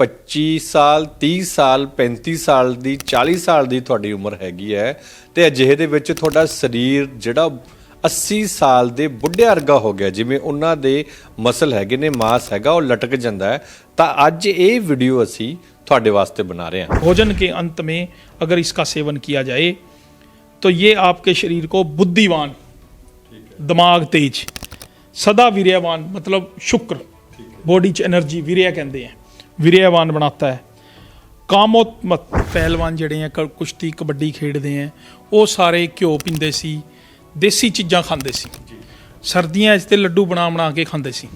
25 ਸਾਲ 30 ਸਾਲ 35 ਸਾਲ ਦੀ 40 ਸਾਲ ਦੀ ਤੁਹਾਡੀ ਉਮਰ ਹੈਗੀ ਹੈ ਤੇ ਅਜਿਹੇ ਦੇ ਵਿੱਚ ਤੁਹਾਡਾ ਸਰੀਰ ਜਿਹੜਾ 80 ਸਾਲ ਦੇ ਬੁੱਢੇ ਵਰਗਾ ਹੋ ਗਿਆ ਜਿਵੇਂ ਉਹਨਾਂ ਦੇ ਮਸਲ ਹੈਗੇ ਨੇ ਮਾਸ ਹੈਗਾ ਉਹ ਲਟਕ ਜਾਂਦਾ ਹੈ ਤਾਂ ਅੱਜ ਇਹ ਵੀਡੀਓ ਅਸੀਂ ਤੁਹਾਡੇ ਵਾਸਤੇ ਬਣਾ ਰਹੇ ਹਾਂ भोजन के अंत में अगर इसका सेवन किया जाए तो ये आपके शरीर को बुद्धिवान दिमाग तेज सदा वीर्यवान मतलब शुक्र बॉडी च एनर्जी वीर्य कहते हैं ਵੀਰਿਆਵਾਨ ਬਣਾਤਾ ਹੈ। ਕਾਮੋਤਮਤ ਪਹਿਲਵਾਨ ਜਿਹੜੇ ਆ ਕੁਸ਼ਤੀ ਕਬੱਡੀ ਖੇਡਦੇ ਆ ਉਹ ਸਾਰੇ ਘਿਓ ਪੀਂਦੇ ਸੀ ਦੇਸੀ ਚੀਜ਼ਾਂ ਖਾਂਦੇ ਸੀ। ਸਰਦੀਆਂ 'ਚ ਤੇ ਲੱਡੂ ਬਣਾ ਬਣਾ ਕੇ ਖਾਂਦੇ ਸੀ।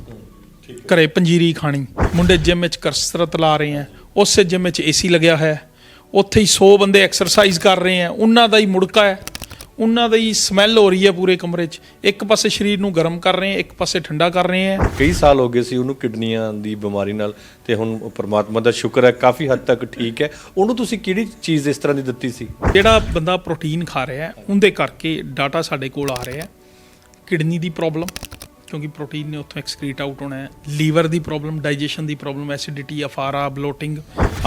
ਘਰੇ ਪੰਜੀਰੀ ਖਾਣੀ ਮੁੰਡੇ ਜਿਮ ਵਿੱਚ ਕਸਰਤ ਲਾ ਰਹੇ ਆ ਉਸੇ ਜਿਮ ਵਿੱਚ ਏਸੀ ਲੱਗਿਆ ਹੋਇਆ ਹੈ। ਉੱਥੇ ਹੀ 100 ਬੰਦੇ ਐਕਸਰਸਾਈਜ਼ ਕਰ ਰਹੇ ਆ ਉਹਨਾਂ ਦਾ ਹੀ ਮੁੜਕਾ ਹੈ। ਉਹਨਾਂ ਦੀ ਸਮੈਲ ਹੋ ਰਹੀ ਹੈ ਪੂਰੇ ਕਮਰੇ 'ਚ। ਇੱਕ ਪਾਸੇ ਸਰੀਰ ਨੂੰ ਗਰਮ ਕਰ ਰਹੇ ਆ ਇੱਕ ਪਾਸੇ ਠੰਡਾ ਕਰ ਰਹੇ ਆ ਕਈ ਸਾਲ ਹੋ ਗਏ ਸੀ ਉਹਨੂੰ ਕਿਡਨੀਆਂ ਦੀ ਬਿਮਾਰੀ ਨਾਲ ਤੇ ਹੁਣ ਪ੍ਰਮਾਤਮਾ ਦਾ ਸ਼ੁਕਰ ਹੈ ਕਾਫੀ ਹੱਦ ਤੱਕ ਠੀਕ ਹੈ। ਉਹਨੂੰ ਤੁਸੀਂ ਕਿਹੜੀ ਚੀਜ਼ ਇਸ ਤਰ੍ਹਾਂ ਦੀ ਦਿੱਤੀ ਸੀ? ਜਿਹੜਾ ਬੰਦਾ ਪ੍ਰੋਟੀਨ ਖਾ ਰਿਹਾ ਹੈ ਉਹਦੇ ਕਰਕੇ ਡਾਟਾ ਸਾਡੇ ਕੋਲ ਆ ਰਿਹਾ ਹੈ। ਕਿਡਨੀ ਦੀ ਪ੍ਰੋਬਲਮ ਕਿਉਂਕਿ ਪ੍ਰੋਟੀਨ ਨੇ ਉੱਥੋਂ ਐਕਸਕ੍ਰੀਟ ਆਊਟ ਹੋਣਾ ਹੈ। ਲੀਵਰ ਦੀ ਪ੍ਰੋਬਲਮ ਡਾਈਜੈਸ਼ਨ ਦੀ ਪ੍ਰੋਬਲਮ ਐਸਿਡਿਟੀ ਅਫਾਰਾ ਬਲੋਟਿੰਗ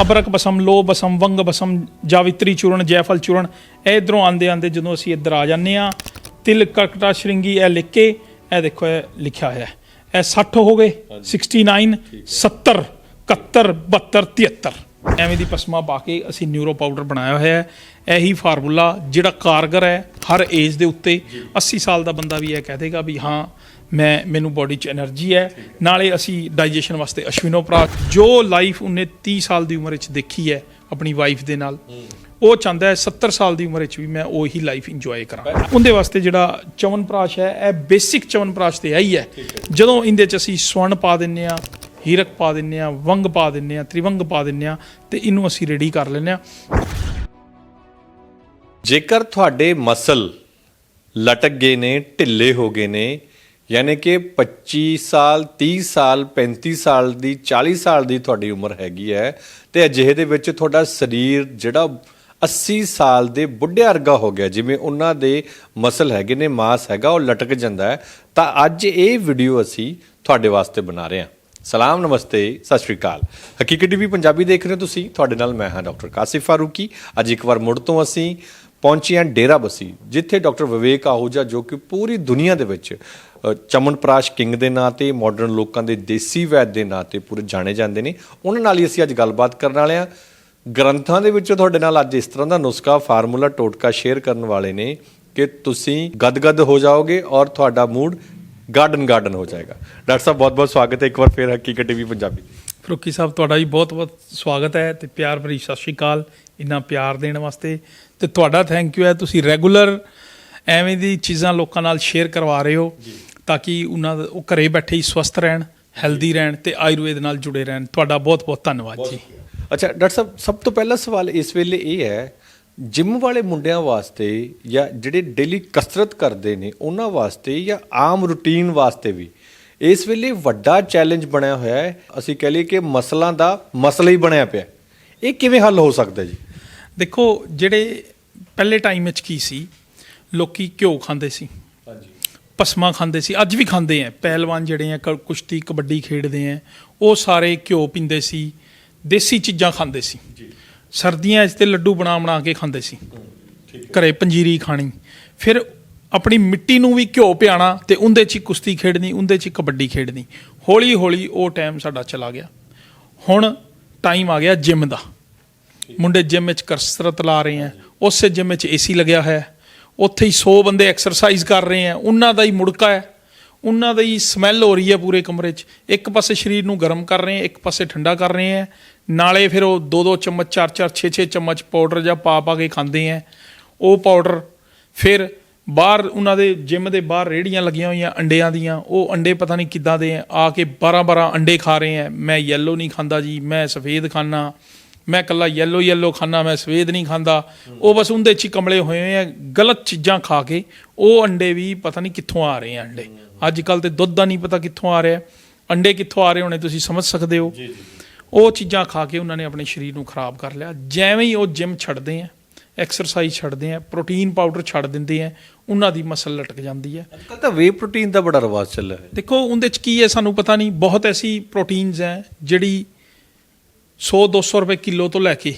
ਅਬਰਕ ਬਸਮ ਲੋ ਬਸਮ ਵੰਗ ਬਸਮ ਜਾਵਿਤਰੀ ਚੂਰਨ ਜੈਫਲ ਚੂਰਨ ਇਹ ਇਧਰੋਂ ਆਂਦੇ ਆਂਦੇ ਜਦੋਂ ਅਸੀਂ ਇੱਧਰ ਆ ਜਾਂਦੇ ਆ ਤਿਲ ਕਰਕਟਾ ਸ਼੍ਰਿੰਗੀ ਇਹ ਲਿਖ ਕੇ ਇਹ ਦੇਖੋ ਇਹ ਲਿਖਿਆ ਹੋਇਆ ਹੈ। ਇਹ 60 ਹੋ ਗਏ 69 70 71 72 73 ਐਵੇਂ ਦੀ ਪਸਮਾ ਪਾ ਕੇ ਅਸੀਂ ਨਿਊਰੋ ਪਾਊਡਰ ਬਣਾਇਆ ਹੋਇਆ ਹੈ। ਇਹੀ ਫਾਰਮੂਲਾ ਜਿਹੜਾ ਕਾਰਗਰ ਹੈ ਹਰ ਏਜ ਦੇ ਉੱਤੇ। 80 ਸਾਲ ਦਾ ਬੰਦਾ ਵੀ ਇਹ ਕਹਿ ਦੇਗਾ ਵੀ ਹਾਂ ਮੈਂ, ਮੈਨੂੰ ਬਾਡੀ 'ਚ એનર્ਜੀ ਹੈ। ਨਾਲੇ ਅਸੀਂ ਡਾਈਜੈਸ਼ਨ ਵਾਸਤੇ ਅਸ਼ਵਿਨੋ ਜੋ ਲਾਈਫ ਉਹਨੇ 30 ਸਾਲ ਦੀ ਉਮਰ 'ਚ ਦੇਖੀ ਹੈ ਆਪਣੀ ਵਾਈਫ ਦੇ ਨਾਲ, ਉਹ ਚਾਹੁੰਦਾ ਹੈ 70 ਸਾਲ ਦੀ ਉਮਰ 'ਚ ਵੀ ਮੈਂ ਉਹੀ ਲਾਈਫ ਇੰਜੋਏ ਕਰਾਂ। ਉਹਦੇ ਵਾਸਤੇ ਜਿਹੜਾ ਚਵਨ ਚਵਨਪ੍ਰਾਸ਼ ਹੈ, ਇਹ ਬੇਸਿਕ ਚਵਨ ਚਵਨਪ੍ਰਾਸ਼ ਤੇ ਆਈ ਹੈ। ਜਦੋਂ ਇਹਦੇ 'ਚ ਅਸੀਂ ਸਵਣ ਪਾ ਦਿੰਨੇ ਆ ਹੀਰਕ ਪਾ ਦਿੰਨੇ ਆ ਵੰਗ ਪਾ ਦਿੰਨੇ ਆ ਤ੍ਰਿਵੰਗ ਪਾ ਦਿੰਨੇ ਆ ਤੇ ਇਹਨੂੰ ਅਸੀਂ ਰੈਡੀ ਕਰ ਲੈਨੇ ਆ ਜੇਕਰ ਤੁਹਾਡੇ ਮਸਲ ਲਟਕ ਗਏ ਨੇ, ਢਿੱਲੇ ਹੋ ਗਏ ਨੇ ਯਾਨੀ ਕਿ 25 ਸਾਲ 30 ਸਾਲ 35 ਸਾਲ ਦੀ 40 ਸਾਲ ਦੀ ਤੁਹਾਡੀ ਉਮਰ ਹੈਗੀ ਹੈ ਤੇ ਅਜਿਹੇ ਦੇ ਵਿੱਚ ਤੁਹਾਡਾ ਸਰੀਰ ਜਿਹੜਾ 80 ਸਾਲ ਦੇ ਬੁੱਢੇ ਵਰਗਾ ਹੋ ਗਿਆ, ਜਿਵੇਂ ਉਹਨਾਂ ਦੇ ਮਸਲ ਹੈਗੇ ਨੇ, ਮਾਸ ਹੈਗਾ, ਉਹ ਲਟਕ ਜਾਂਦਾ ਹੈ। ਤਾਂ ਅੱਜ ਇਹ ਵੀਡੀਓ ਅਸੀਂ ਤੁਹਾਡੇ ਵਾਸਤੇ ਬਣਾ ਰਹੇ ਹਾਂ। ਸਲਾਮ, ਨਮਸਤੇ, ਸਤਿ ਸ਼੍ਰੀ ਅਕਾਲ। ਹਕੀਕਤ ਟੀਵੀ ਪੰਜਾਬੀ ਦੇਖ ਰਹੇ ਹੋ ਤੁਸੀਂ। ਤੁਹਾਡੇ ਨਾਲ ਮੈਂ ਹਾਂ ਡਾਕਟਰ ਕਾਸਿਫ ਫਾਰੂਕੀ। ਅੱਜ ਇੱਕ ਵਾਰ ਮੁੜ ਤੋਂ ਅਸੀਂ ਪਹੁੰਚੇ ਹਾਂ ਡੇਰਾ ਬਸੀ, ਜਿੱਥੇ ਡਾਕਟਰ ਵਿਵੇਕ ਆਹੂਜਾ ਜੋ ਕਿ ਪੂਰੀ ਦੁਨੀਆ ਦੇ ਵਿੱਚ ਚਮਨਪ੍ਰਾਸ਼ ਕਿੰਗ ਦੇ ਨਾਂ ਤੇ ਮਾਡਰਨ ਲੋਕਾਂ ਦੇ ਦੇਸੀ ਵੈਦ ਦੇ ਨਾਂ ਤੇ ਪੂਰੇ ਜਾਣੇ ਜਾਂਦੇ ਨੇ। ਉਹਨਾਂ ਨਾਲ ਹੀ ਅਸੀਂ ਅੱਜ ਗੱਲਬਾਤ ਕਰਨ ਵਾਲੇ ਹਾਂ। ਗ੍ਰੰਥਾਂ ਦੇ ਵਿੱਚੋਂ ਤੁਹਾਡੇ ਨਾਲ ਅੱਜ ਇਸ ਤਰ੍ਹਾਂ ਦਾ ਨੁਸਖਾ ਫਾਰਮੂਲਾ ਟੋਟਕਾ ਸ਼ੇਅਰ ਕਰਨ ਵਾਲੇ ਨੇ ਕਿ ਤੁਸੀਂ ਗਦਗਦ ਹੋ ਜਾਓਗੇ ਔਰ ਤੁਹਾਡਾ ਮੂਡ ਗਾਰਡਨ ਗਾਰਡਨ ਹੋ ਜਾਏਗਾ। ਡਾਕਟਰ ਸਾਹਿਬ ਬਹੁਤ ਬਹੁਤ ਸਵਾਗਤ ਹੈ। ਇੱਕ ਵਾਰ ਫੇਰ ਹਕੀਕਤ ਟੀਵੀ ਪੰਜਾਬੀ। ਫਰੂਕੀ ਸਾਹਿਬ ਤੁਹਾਡਾ ਵੀ ਬਹੁਤ-ਬਹੁਤ ਸਵਾਗਤ ਹੈ ਤੇ ਪਿਆਰ ਭਰੀ ਸਤਿ ਸ਼੍ਰੀ ਅਕਾਲ। ਇੰਨਾ ਪਿਆਰ ਦੇਣ ਵਾਸਤੇ ਤੇ ਤੁਹਾਡਾ ਥੈਂਕ ਯੂ ਹੈ। ਤੁਸੀਂ ਰੈਗੂਲਰ ਐਵੇਂ ਦੀ ਚੀਜ਼ਾਂ ਲੋਕਾਂ ਨਾਲ ਸ਼ੇਅਰ ਕਰਵਾ ਰਹੇ ਹੋ। ਤਾਂ ਕਿ ਉਹਨਾਂ ਦਾ ਉਹ ਘਰੇ ਬੈਠੇ ਹੀ ਸਵਸਥ ਰਹਿਣ ਹੈਲਦੀ ਰਹਿਣ ਤੇ ਆਯੁਰਵੇਦ ਨਾਲ ਜੁੜੇ ਰਹਿਣ। ਤੁਹਾਡਾ ਬਹੁਤ-ਬਹੁਤ ਧੰਨਵਾਦ ਜੀ। ਅੱਛਾ ਡਾਕਟਰ ਸਾਹਿਬ ਸਭ ਤੋਂ ਪਹਿਲਾ ਸਵਾਲ ਇਸ ਵੇਲੇ ਇਹ ਹੈ ਜਿਮ ਵਾਲੇ ਮੁੰਡਿਆਂ ਵਾਸਤੇ ਜਾਂ ਜਿਹੜੇ ਡੇਲੀ ਕਸਰਤ ਕਰਦੇ ਨੇ ਉਹਨਾਂ ਵਾਸਤੇ ਜਾਂ ਆਮ ਰੁਟੀਨ ਵਾਸਤੇ ਵੀ? ਇਸ ਵੇਲੇ ਵੱਡਾ ਚੈਲੰਜ ਬਣਿਆ ਹੋਇਆ ਹੈ। ਅਸੀਂ ਕਹ ਲਈਏ ਕਿ ਮਸਲਾਂ ਦਾ ਮਸਲਾ ਹੀ ਬਣਿਆ ਪਿਆ। ਇਹ ਕਿਵੇਂ ਹੱਲ ਹੋ ਸਕਦਾ ਜੀ? ਦੇਖੋ ਜਿਹੜੇ ਪਹਿਲੇ ਟਾਈਮ ਵਿੱਚ ਕੀ ਸੀ ਲੋਕੀ ਘਿਓ ਖਾਂਦੇ ਸੀ। ਪਸਮਾ ਖਾਂਦੇ ਸੀ ਅੱਜ ਵੀ ਖਾਂਦੇ ਆ। ਪਹਿਲਵਾਨ ਜਿਹੜੇ ਆ ਕੁਸ਼ਤੀ ਕਬੱਡੀ ਖੇਡਦੇ ਆ। ਉਹ ਸਾਰੇ ਘਿਓ ਪੀਂਦੇ ਸੀ ਦੇਸੀ ਚੀਜ਼ਾਂ ਖਾਂਦੇ ਸੀ। ਜੀ। ਸਰਦੀਆਂ 'ਚ ਤੇ ਲੱਡੂ ਬਣਾ ਬਣਾ ਕੇ ਖਾਂਦੇ ਸੀ। ਘਰੇ ਪੰਜੀਰੀ ਖਾਣੀ। ਫਿਰ ਆਪਣੀ ਮਿੱਟੀ ਨੂੰ ਵੀ ਘਿਓ ਪਿਆਣਾ ਤੇ ਉਹਦੇ 'ਚ ਹੀ ਕੁਸ਼ਤੀ ਖੇਡਣੀ ਉਹਦੇ 'ਚ ਹੀ ਕਬੱਡੀ ਖੇਡਣੀ। ਹੌਲੀ ਹੌਲੀ ਉਹ ਟਾਈਮ ਸਾਡਾ ਚਲਾ ਗਿਆ। ਹੁਣ ਟਾਈਮ ਆ ਗਿਆ ਜਿਮ ਦਾ। ਮੁੰਡੇ ਜਿਮ ਵਿੱਚ ਕਸਰਤ ਲਾ ਰਹੇ ਆ। ਉਸੇ ਜਿਮ ਵਿੱਚ ਏਸੀ ਲੱਗਿਆ ਹੋਇਆ। ਹੈ। ਉੱਥੇ ਹੀ 100 ਬੰਦੇ ਐਕਸਰਸਾਈਜ਼ ਕਰ ਰਹੇ ਆ, ਉਹਨਾਂ ਦਾ ਹੀ ਮੁੜਕਾ ਹੈ, ਉਹਨਾਂ ਦਾ ਹੀ ਸਮੈਲ ਹੋ ਰਹੀ ਹੈ ਪੂਰੇ ਕਮਰੇ 'ਚ। ਇੱਕ ਪਾਸੇ ਸਰੀਰ ਨੂੰ ਗਰਮ ਕਰ ਰਹੇ ਆ ਇੱਕ ਪਾਸੇ ਠੰਡਾ ਕਰ ਰਹੇ ਆ। ਨਾਲੇ ਫਿਰ ਉਹ ਦੋ ਦੋ ਚਮਚ, ਚਾਰ ਚਾਰ 6 6 ਚਮਚ ਪਾਊਡਰ ਜਾਂ ਪਾ ਪਾ ਕੇ ਖਾਂਦੇ ਆ। ਉਹ ਪਾਊਡਰ ਫਿਰ ਬਾਹਰ ਉਹਨਾਂ ਦੇ ਜਿਮ ਦੇ ਬਾਹਰ ਰੇੜੀਆਂ ਲੱਗੀਆਂ ਹੋਈਆਂ ਅੰਡਿਆਂ ਦੀਆਂ, ਉਹ ਅੰਡੇ ਪਤਾ ਨਹੀਂ ਕਿੱਦਾਂ ਦੇ ਆ ਆ ਕੇ 12 12 ਅੰਡੇ ਖਾ ਰਹੇ ਆ। ਮੈਂ ਯੈਲੋ ਨਹੀਂ ਖਾਂਦਾ ਜੀ, ਮੈਂ ਸਫੇਦ ਖਾਣਾ ਮੈਂ ਕੱਲਾ ਯੈਲੋ ਯੈਲੋ ਖਾਣਾ ਮੈਂ ਸਵੇਦ ਨਹੀਂ ਖਾਂਦਾ। ਉਹ ਬਸ ਉਹਦੇ ਚ ਹੀ ਕਮਲੇ ਹੋਏ ਆ ਗਲਤ ਚੀਜ਼ਾਂ ਖਾ ਕੇ ਉਹ ਅੰਡੇ ਵੀ ਪਤਾ ਨਹੀਂ ਕਿੱਥੋਂ ਆ ਰਹੇ ਆ ਅੰਡੇ। ਅੱਜ ਕੱਲ ਤੇ ਦੁੱਧ ਦਾ ਨਹੀਂ ਪਤਾ ਕਿੱਥੋਂ ਆ ਰਿਹਾ। ਅੰਡੇ ਕਿੱਥੋਂ ਆ ਰਹੇ ਹੋਣੇ ਤੁਸੀਂ ਸਮਝ ਸਕਦੇ ਹੋ। ਉਹ ਚੀਜ਼ਾਂ ਖਾ ਕੇ ਉਹਨਾਂ ਨੇ ਆਪਣੇ ਸਰੀਰ ਨੂੰ ਖਰਾਬ ਕਰ ਲਿਆ। ਜਿਵੇਂ ਹੀ ਉਹ ਜਿਮ ਛੱਡਦੇ ਆ ਐਕਸਰਸਾਈਜ਼ ਛੱਡਦੇ ਆ ਪ੍ਰੋਟੀਨ ਪਾਊਡਰ ਛੱਡ ਦਿੰਦੇ ਆ ਉਹਨਾਂ ਦੀ ਮਸਲ ਲਟਕ ਜਾਂਦੀ ਹੈ ਅੱਜਕੱਲ ਤਾਂ ਵੇ ਪ੍ਰੋਟੀਨ ਦਾ ਬੜਾ ਰਿਵਾਜ ਚੱਲਿਆ ਹੈ। ਦੇਖੋ ਉਹਦੇ ਚ ਕੀ ਹੈ ਸਾਨੂੰ ਪਤਾ ਨਹੀਂ। ਬਹੁਤ ਐਸੀ ਪ੍ਰੋਟੀਨਸ ਹੈ ਜਿਹੜੀ 100 200 ਰੁਪਏ ਕਿਲੋ ਤੋਂ ਲੈ ਕੇ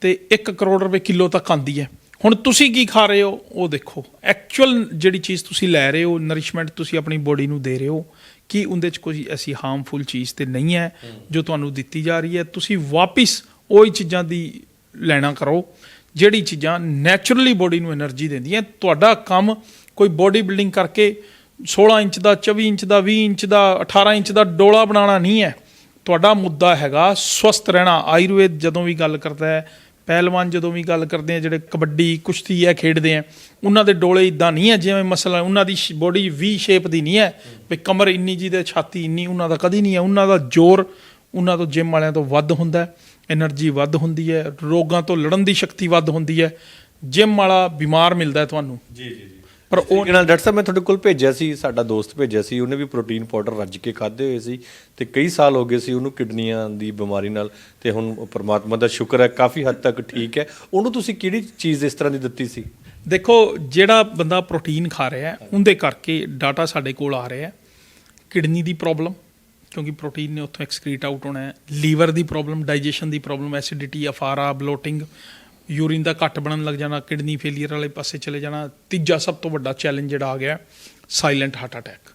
ਤੇ 1 ਕਰੋੜ ਰੁਪਏ ਕਿਲੋ ਤੱਕ ਆਂਦੀ ਹੈ। ਹੁਣ ਤੁਸੀਂ ਕੀ ਖਾ ਰਹੇ ਹੋ? ਉਹ ਦੇਖੋ। ਐਕਚੁਅਲ ਜਿਹੜੀ ਚੀਜ਼ ਤੁਸੀਂ ਲੈ ਰਹੇ ਹੋ ਨਰਿਸ਼ਮੈਂਟ ਤੁਸੀਂ ਆਪਣੀ ਬੋਡੀ ਨੂੰ ਦੇ ਰਹੇ ਹੋ, ਕਿ ਉਹਦੇ ਚ ਕੋਈ ਐਸੀ ਹਾਰਮਫੁਲ ਚੀਜ਼ ਤੇ ਨਹੀਂ ਹੈ ਜੋ ਤੁਹਾਨੂੰ ਦਿੱਤੀ ਜਾ ਰਹੀ ਹੈ। ਤੁਸੀਂ ਵਾਪਿਸ ਉਹੀ ਚੀਜ਼ਾਂ ਦੀ ਲੈਣਾ ਕਰੋ, ਜਿਹੜੀ ਚੀਜ਼ਾਂ ਨੇਚਰਲੀ ਬੋਡੀ ਨੂੰ એનર્ਜੀ ਦਿੰਦੀਆਂ। ਤੁਹਾਡਾ ਕੰਮ ਕੋਈ ਬੋਡੀ ਬਿਲਡਿੰਗ ਕਰਕੇ 16 ਇੰਚ ਦਾ 24 ਇੰਚ ਦਾ 20 ਇੰਚ ਦਾ 18 ਇੰਚ ਦਾ ਡੋਲਾ ਬਣਾਉਣਾ ਨਹੀਂ ਹੈ। ਤੁਹਾਡਾ ਮੁੱਦਾ ਹੈਗਾ ਸਵਸਥ ਰਹਿਣਾ। ਆਯੁਰਵੇਦ ਜਦੋਂ ਵੀ ਗੱਲ ਕਰਦਾ ਹੈ, ਪਹਿਲਵਾਨ ਜਦੋਂ ਵੀ ਗੱਲ ਕਰਦੇ ਆ, ਜਿਹੜੇ ਕਬੱਡੀ, ਕੁਸ਼ਤੀ ਹੈ ਖੇਡਦੇ ਆ, ਉਹਨਾਂ ਦੇ ਡੋਲੇ ਇਦਾਂ ਨਹੀਂ ਹੈ ਜਿਵੇਂ ਮਸਲਾ ਉਹਨਾਂ ਦੀ ਬੋਡੀ ਵੀ ਸ਼ੇਪ ਦੀ ਨਹੀਂ ਹੈ, ਵੀ ਕਮਰ ਇੰਨੀ ਜੀ ਤੇ ਛਾਤੀ ਇੰਨੀ, ਉਹਨਾਂ ਦਾ ਕਦੀ ਨਹੀਂ ਹੈ ਉਹਨਾਂ ਦਾ ਜ਼ੋਰ ਉਹਨਾਂ ਤੋਂ ਜਿਮ ਵਾਲਿਆਂ ਤੋਂ ਵੱਧ ਹੁੰਦਾ ਹੈ એનર્ਜੀ ਵੱਧ ਹੁੰਦੀ ਹੈ, ਰੋਗਾਂ ਤੋਂ ਲੜਨ ਦੀ ਸ਼ਕਤੀ ਵੱਧ ਹੁੰਦੀ ਹੈ। ਜਿਮ ਵਾਲਾ ਬਿਮਾਰ ਮਿਲਦਾ ਤੁਹਾਨੂੰ। ਜੀ ਜੀ। ਪਰ ਉਹ ਨਾਲ ਡਾਕਟਰ ਸਾਹਿਬ ਮੈਂ ਤੁਹਾਡੇ ਕੋਲ ਭੇਜਿਆ ਸੀ ਸਾਡਾ ਦੋਸਤ ਭੇਜਿਆ ਸੀ ਉਹਨੇ ਵੀ ਪ੍ਰੋਟੀਨ ਪਾਊਡਰ ਰੱਜ ਕੇ ਖਾਦੇ ਹੋਏ ਸੀ ਤੇ ਕਈ ਸਾਲ ਹੋ ਗਏ ਸੀ ਉਹਨੂੰ ਕਿਡਨੀਆਂ ਦੀ ਬਿਮਾਰੀ ਨਾਲ ਤੇ ਹੁਣ ਪ੍ਰਮਾਤਮਾ ਦਾ ਸ਼ੁਕਰ ਹੈ ਕਾਫੀ ਹੱਦ ਤੱਕ ਠੀਕ ਹੈ। ਉਹਨੂੰ ਤੁਸੀਂ ਕਿਹੜੀ ਚੀਜ਼ ਇਸ ਤਰ੍ਹਾਂ ਦੀ ਦਿੱਤੀ ਸੀ? ਦੇਖੋ ਜਿਹੜਾ ਬੰਦਾ ਪ੍ਰੋਟੀਨ ਖਾ ਰਿਹਾ ਹੈ ਉਹਦੇ ਕਰਕੇ ਡਾਟਾ ਸਾਡੇ ਕੋਲ ਆ ਰਿਹਾ ਹੈ। ਕਿਡਨੀ ਦੀ ਪ੍ਰੋਬਲਮ ਕਿਉਂਕਿ ਪ੍ਰੋਟੀਨ ਨੇ ਉੱਥੋਂ ਐਕਸਕ੍ਰੀਟ ਆਊਟ ਹੋਣਾ ਹੈ। ਲੀਵਰ ਦੀ ਪ੍ਰੋਬਲਮ ਡਾਈਜੈਸ਼ਨ ਦੀ ਪ੍ਰੋਬਲਮ ਐਸਿਡਿਟੀ ਅਫਾਰਾ ਬਲੋਟਿੰਗ ਯੂਰਿਨ ਦਾ ਘੱਟ ਬਣਨ ਲੱਗ ਜਾਣਾ, ਕਿਡਨੀ ਫੇਲੀਅਰ ਵਾਲੇ ਪਾਸੇ ਚਲੇ ਜਾਣਾ, ਤੀਜਾ ਸਭ ਤੋਂ ਵੱਡਾ ਚੈਲੰਜ ਜਿਹੜਾ ਆ ਗਿਆ ਸਾਇਲੈਂਟ ਹਾਰਟ ਅਟੈਕ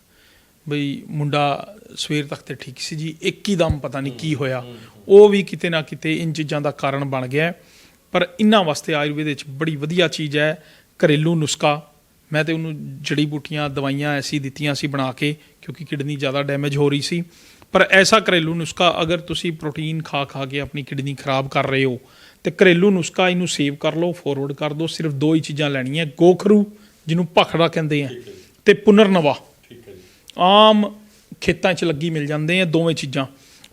ਬਈ ਮੁੰਡਾ ਸਵੇਰ ਤੱਕ ਤੇ ਠੀਕ ਸੀ ਜੀ, ਇੱਕ ਹੀ ਦਮ ਪਤਾ ਨਹੀਂ ਕੀ ਹੋਇਆ। ਉਹ ਵੀ ਕਿਤੇ ਨਾ ਕਿਤੇ ਇਨ ਚੀਜ਼ਾਂ ਦਾ ਕਾਰਨ ਬਣ ਗਿਆ ਪਰ ਇਹਨਾਂ ਵਾਸਤੇ ਆਯੁਰਵੇਦ ਵਿੱਚ ਬੜੀ ਵਧੀਆ ਚੀਜ਼ ਹੈ, ਘਰੇਲੂ ਨੁਸਖਾ। ਮੈਂ ਤੇ ਉਹਨੂੰ ਜੜੀ ਬੂਟੀਆਂ, ਦਵਾਈਆਂ ਐਸੀ ਦਿੱਤੀਆਂ ਸੀ ਬਣਾ ਕੇ, ਕਿਉਂਕਿ ਕਿਡਨੀ ਜ਼ਿਆਦਾ ਡੈਮੇਜ ਹੋ ਰਹੀ ਸੀ। ਪਰ ਐਸਾ ਘਰੇਲੂ ਨੁਸਖਾ, ਅਗਰ ਤੁਸੀਂ ਪ੍ਰੋਟੀਨ ਖਾ ਖਾ ਕੇ ਆਪਣੀ ਕਿਡਨੀ ਖਰਾਬ ਕਰ ਰਹੇ ਹੋ ਤੇ ਘਰੇਲੂ ਨੁਸਖਾ ਇਹਨੂੰ ਸੇਵ ਕਰ ਲਓ ਫੋਰਵਰਡ ਕਰ ਦਿਓ ਸਿਰਫ ਦੋ ਹੀ ਚੀਜ਼ਾਂ ਲੈਣੀਆਂ ਗੋਖਰੂ ਜਿਹਨੂੰ ਭਖੜਾ ਕਹਿੰਦੇ ਆ ਤੇ ਪੁਨਰਨਵਾ। ਠੀਕ ਹੈ ਜੀ। ਆਮ ਖੇਤਾਂ 'ਚ ਲੱਗੀ ਮਿਲ ਜਾਂਦੇ ਆ ਦੋਵੇਂ ਚੀਜ਼ਾਂ।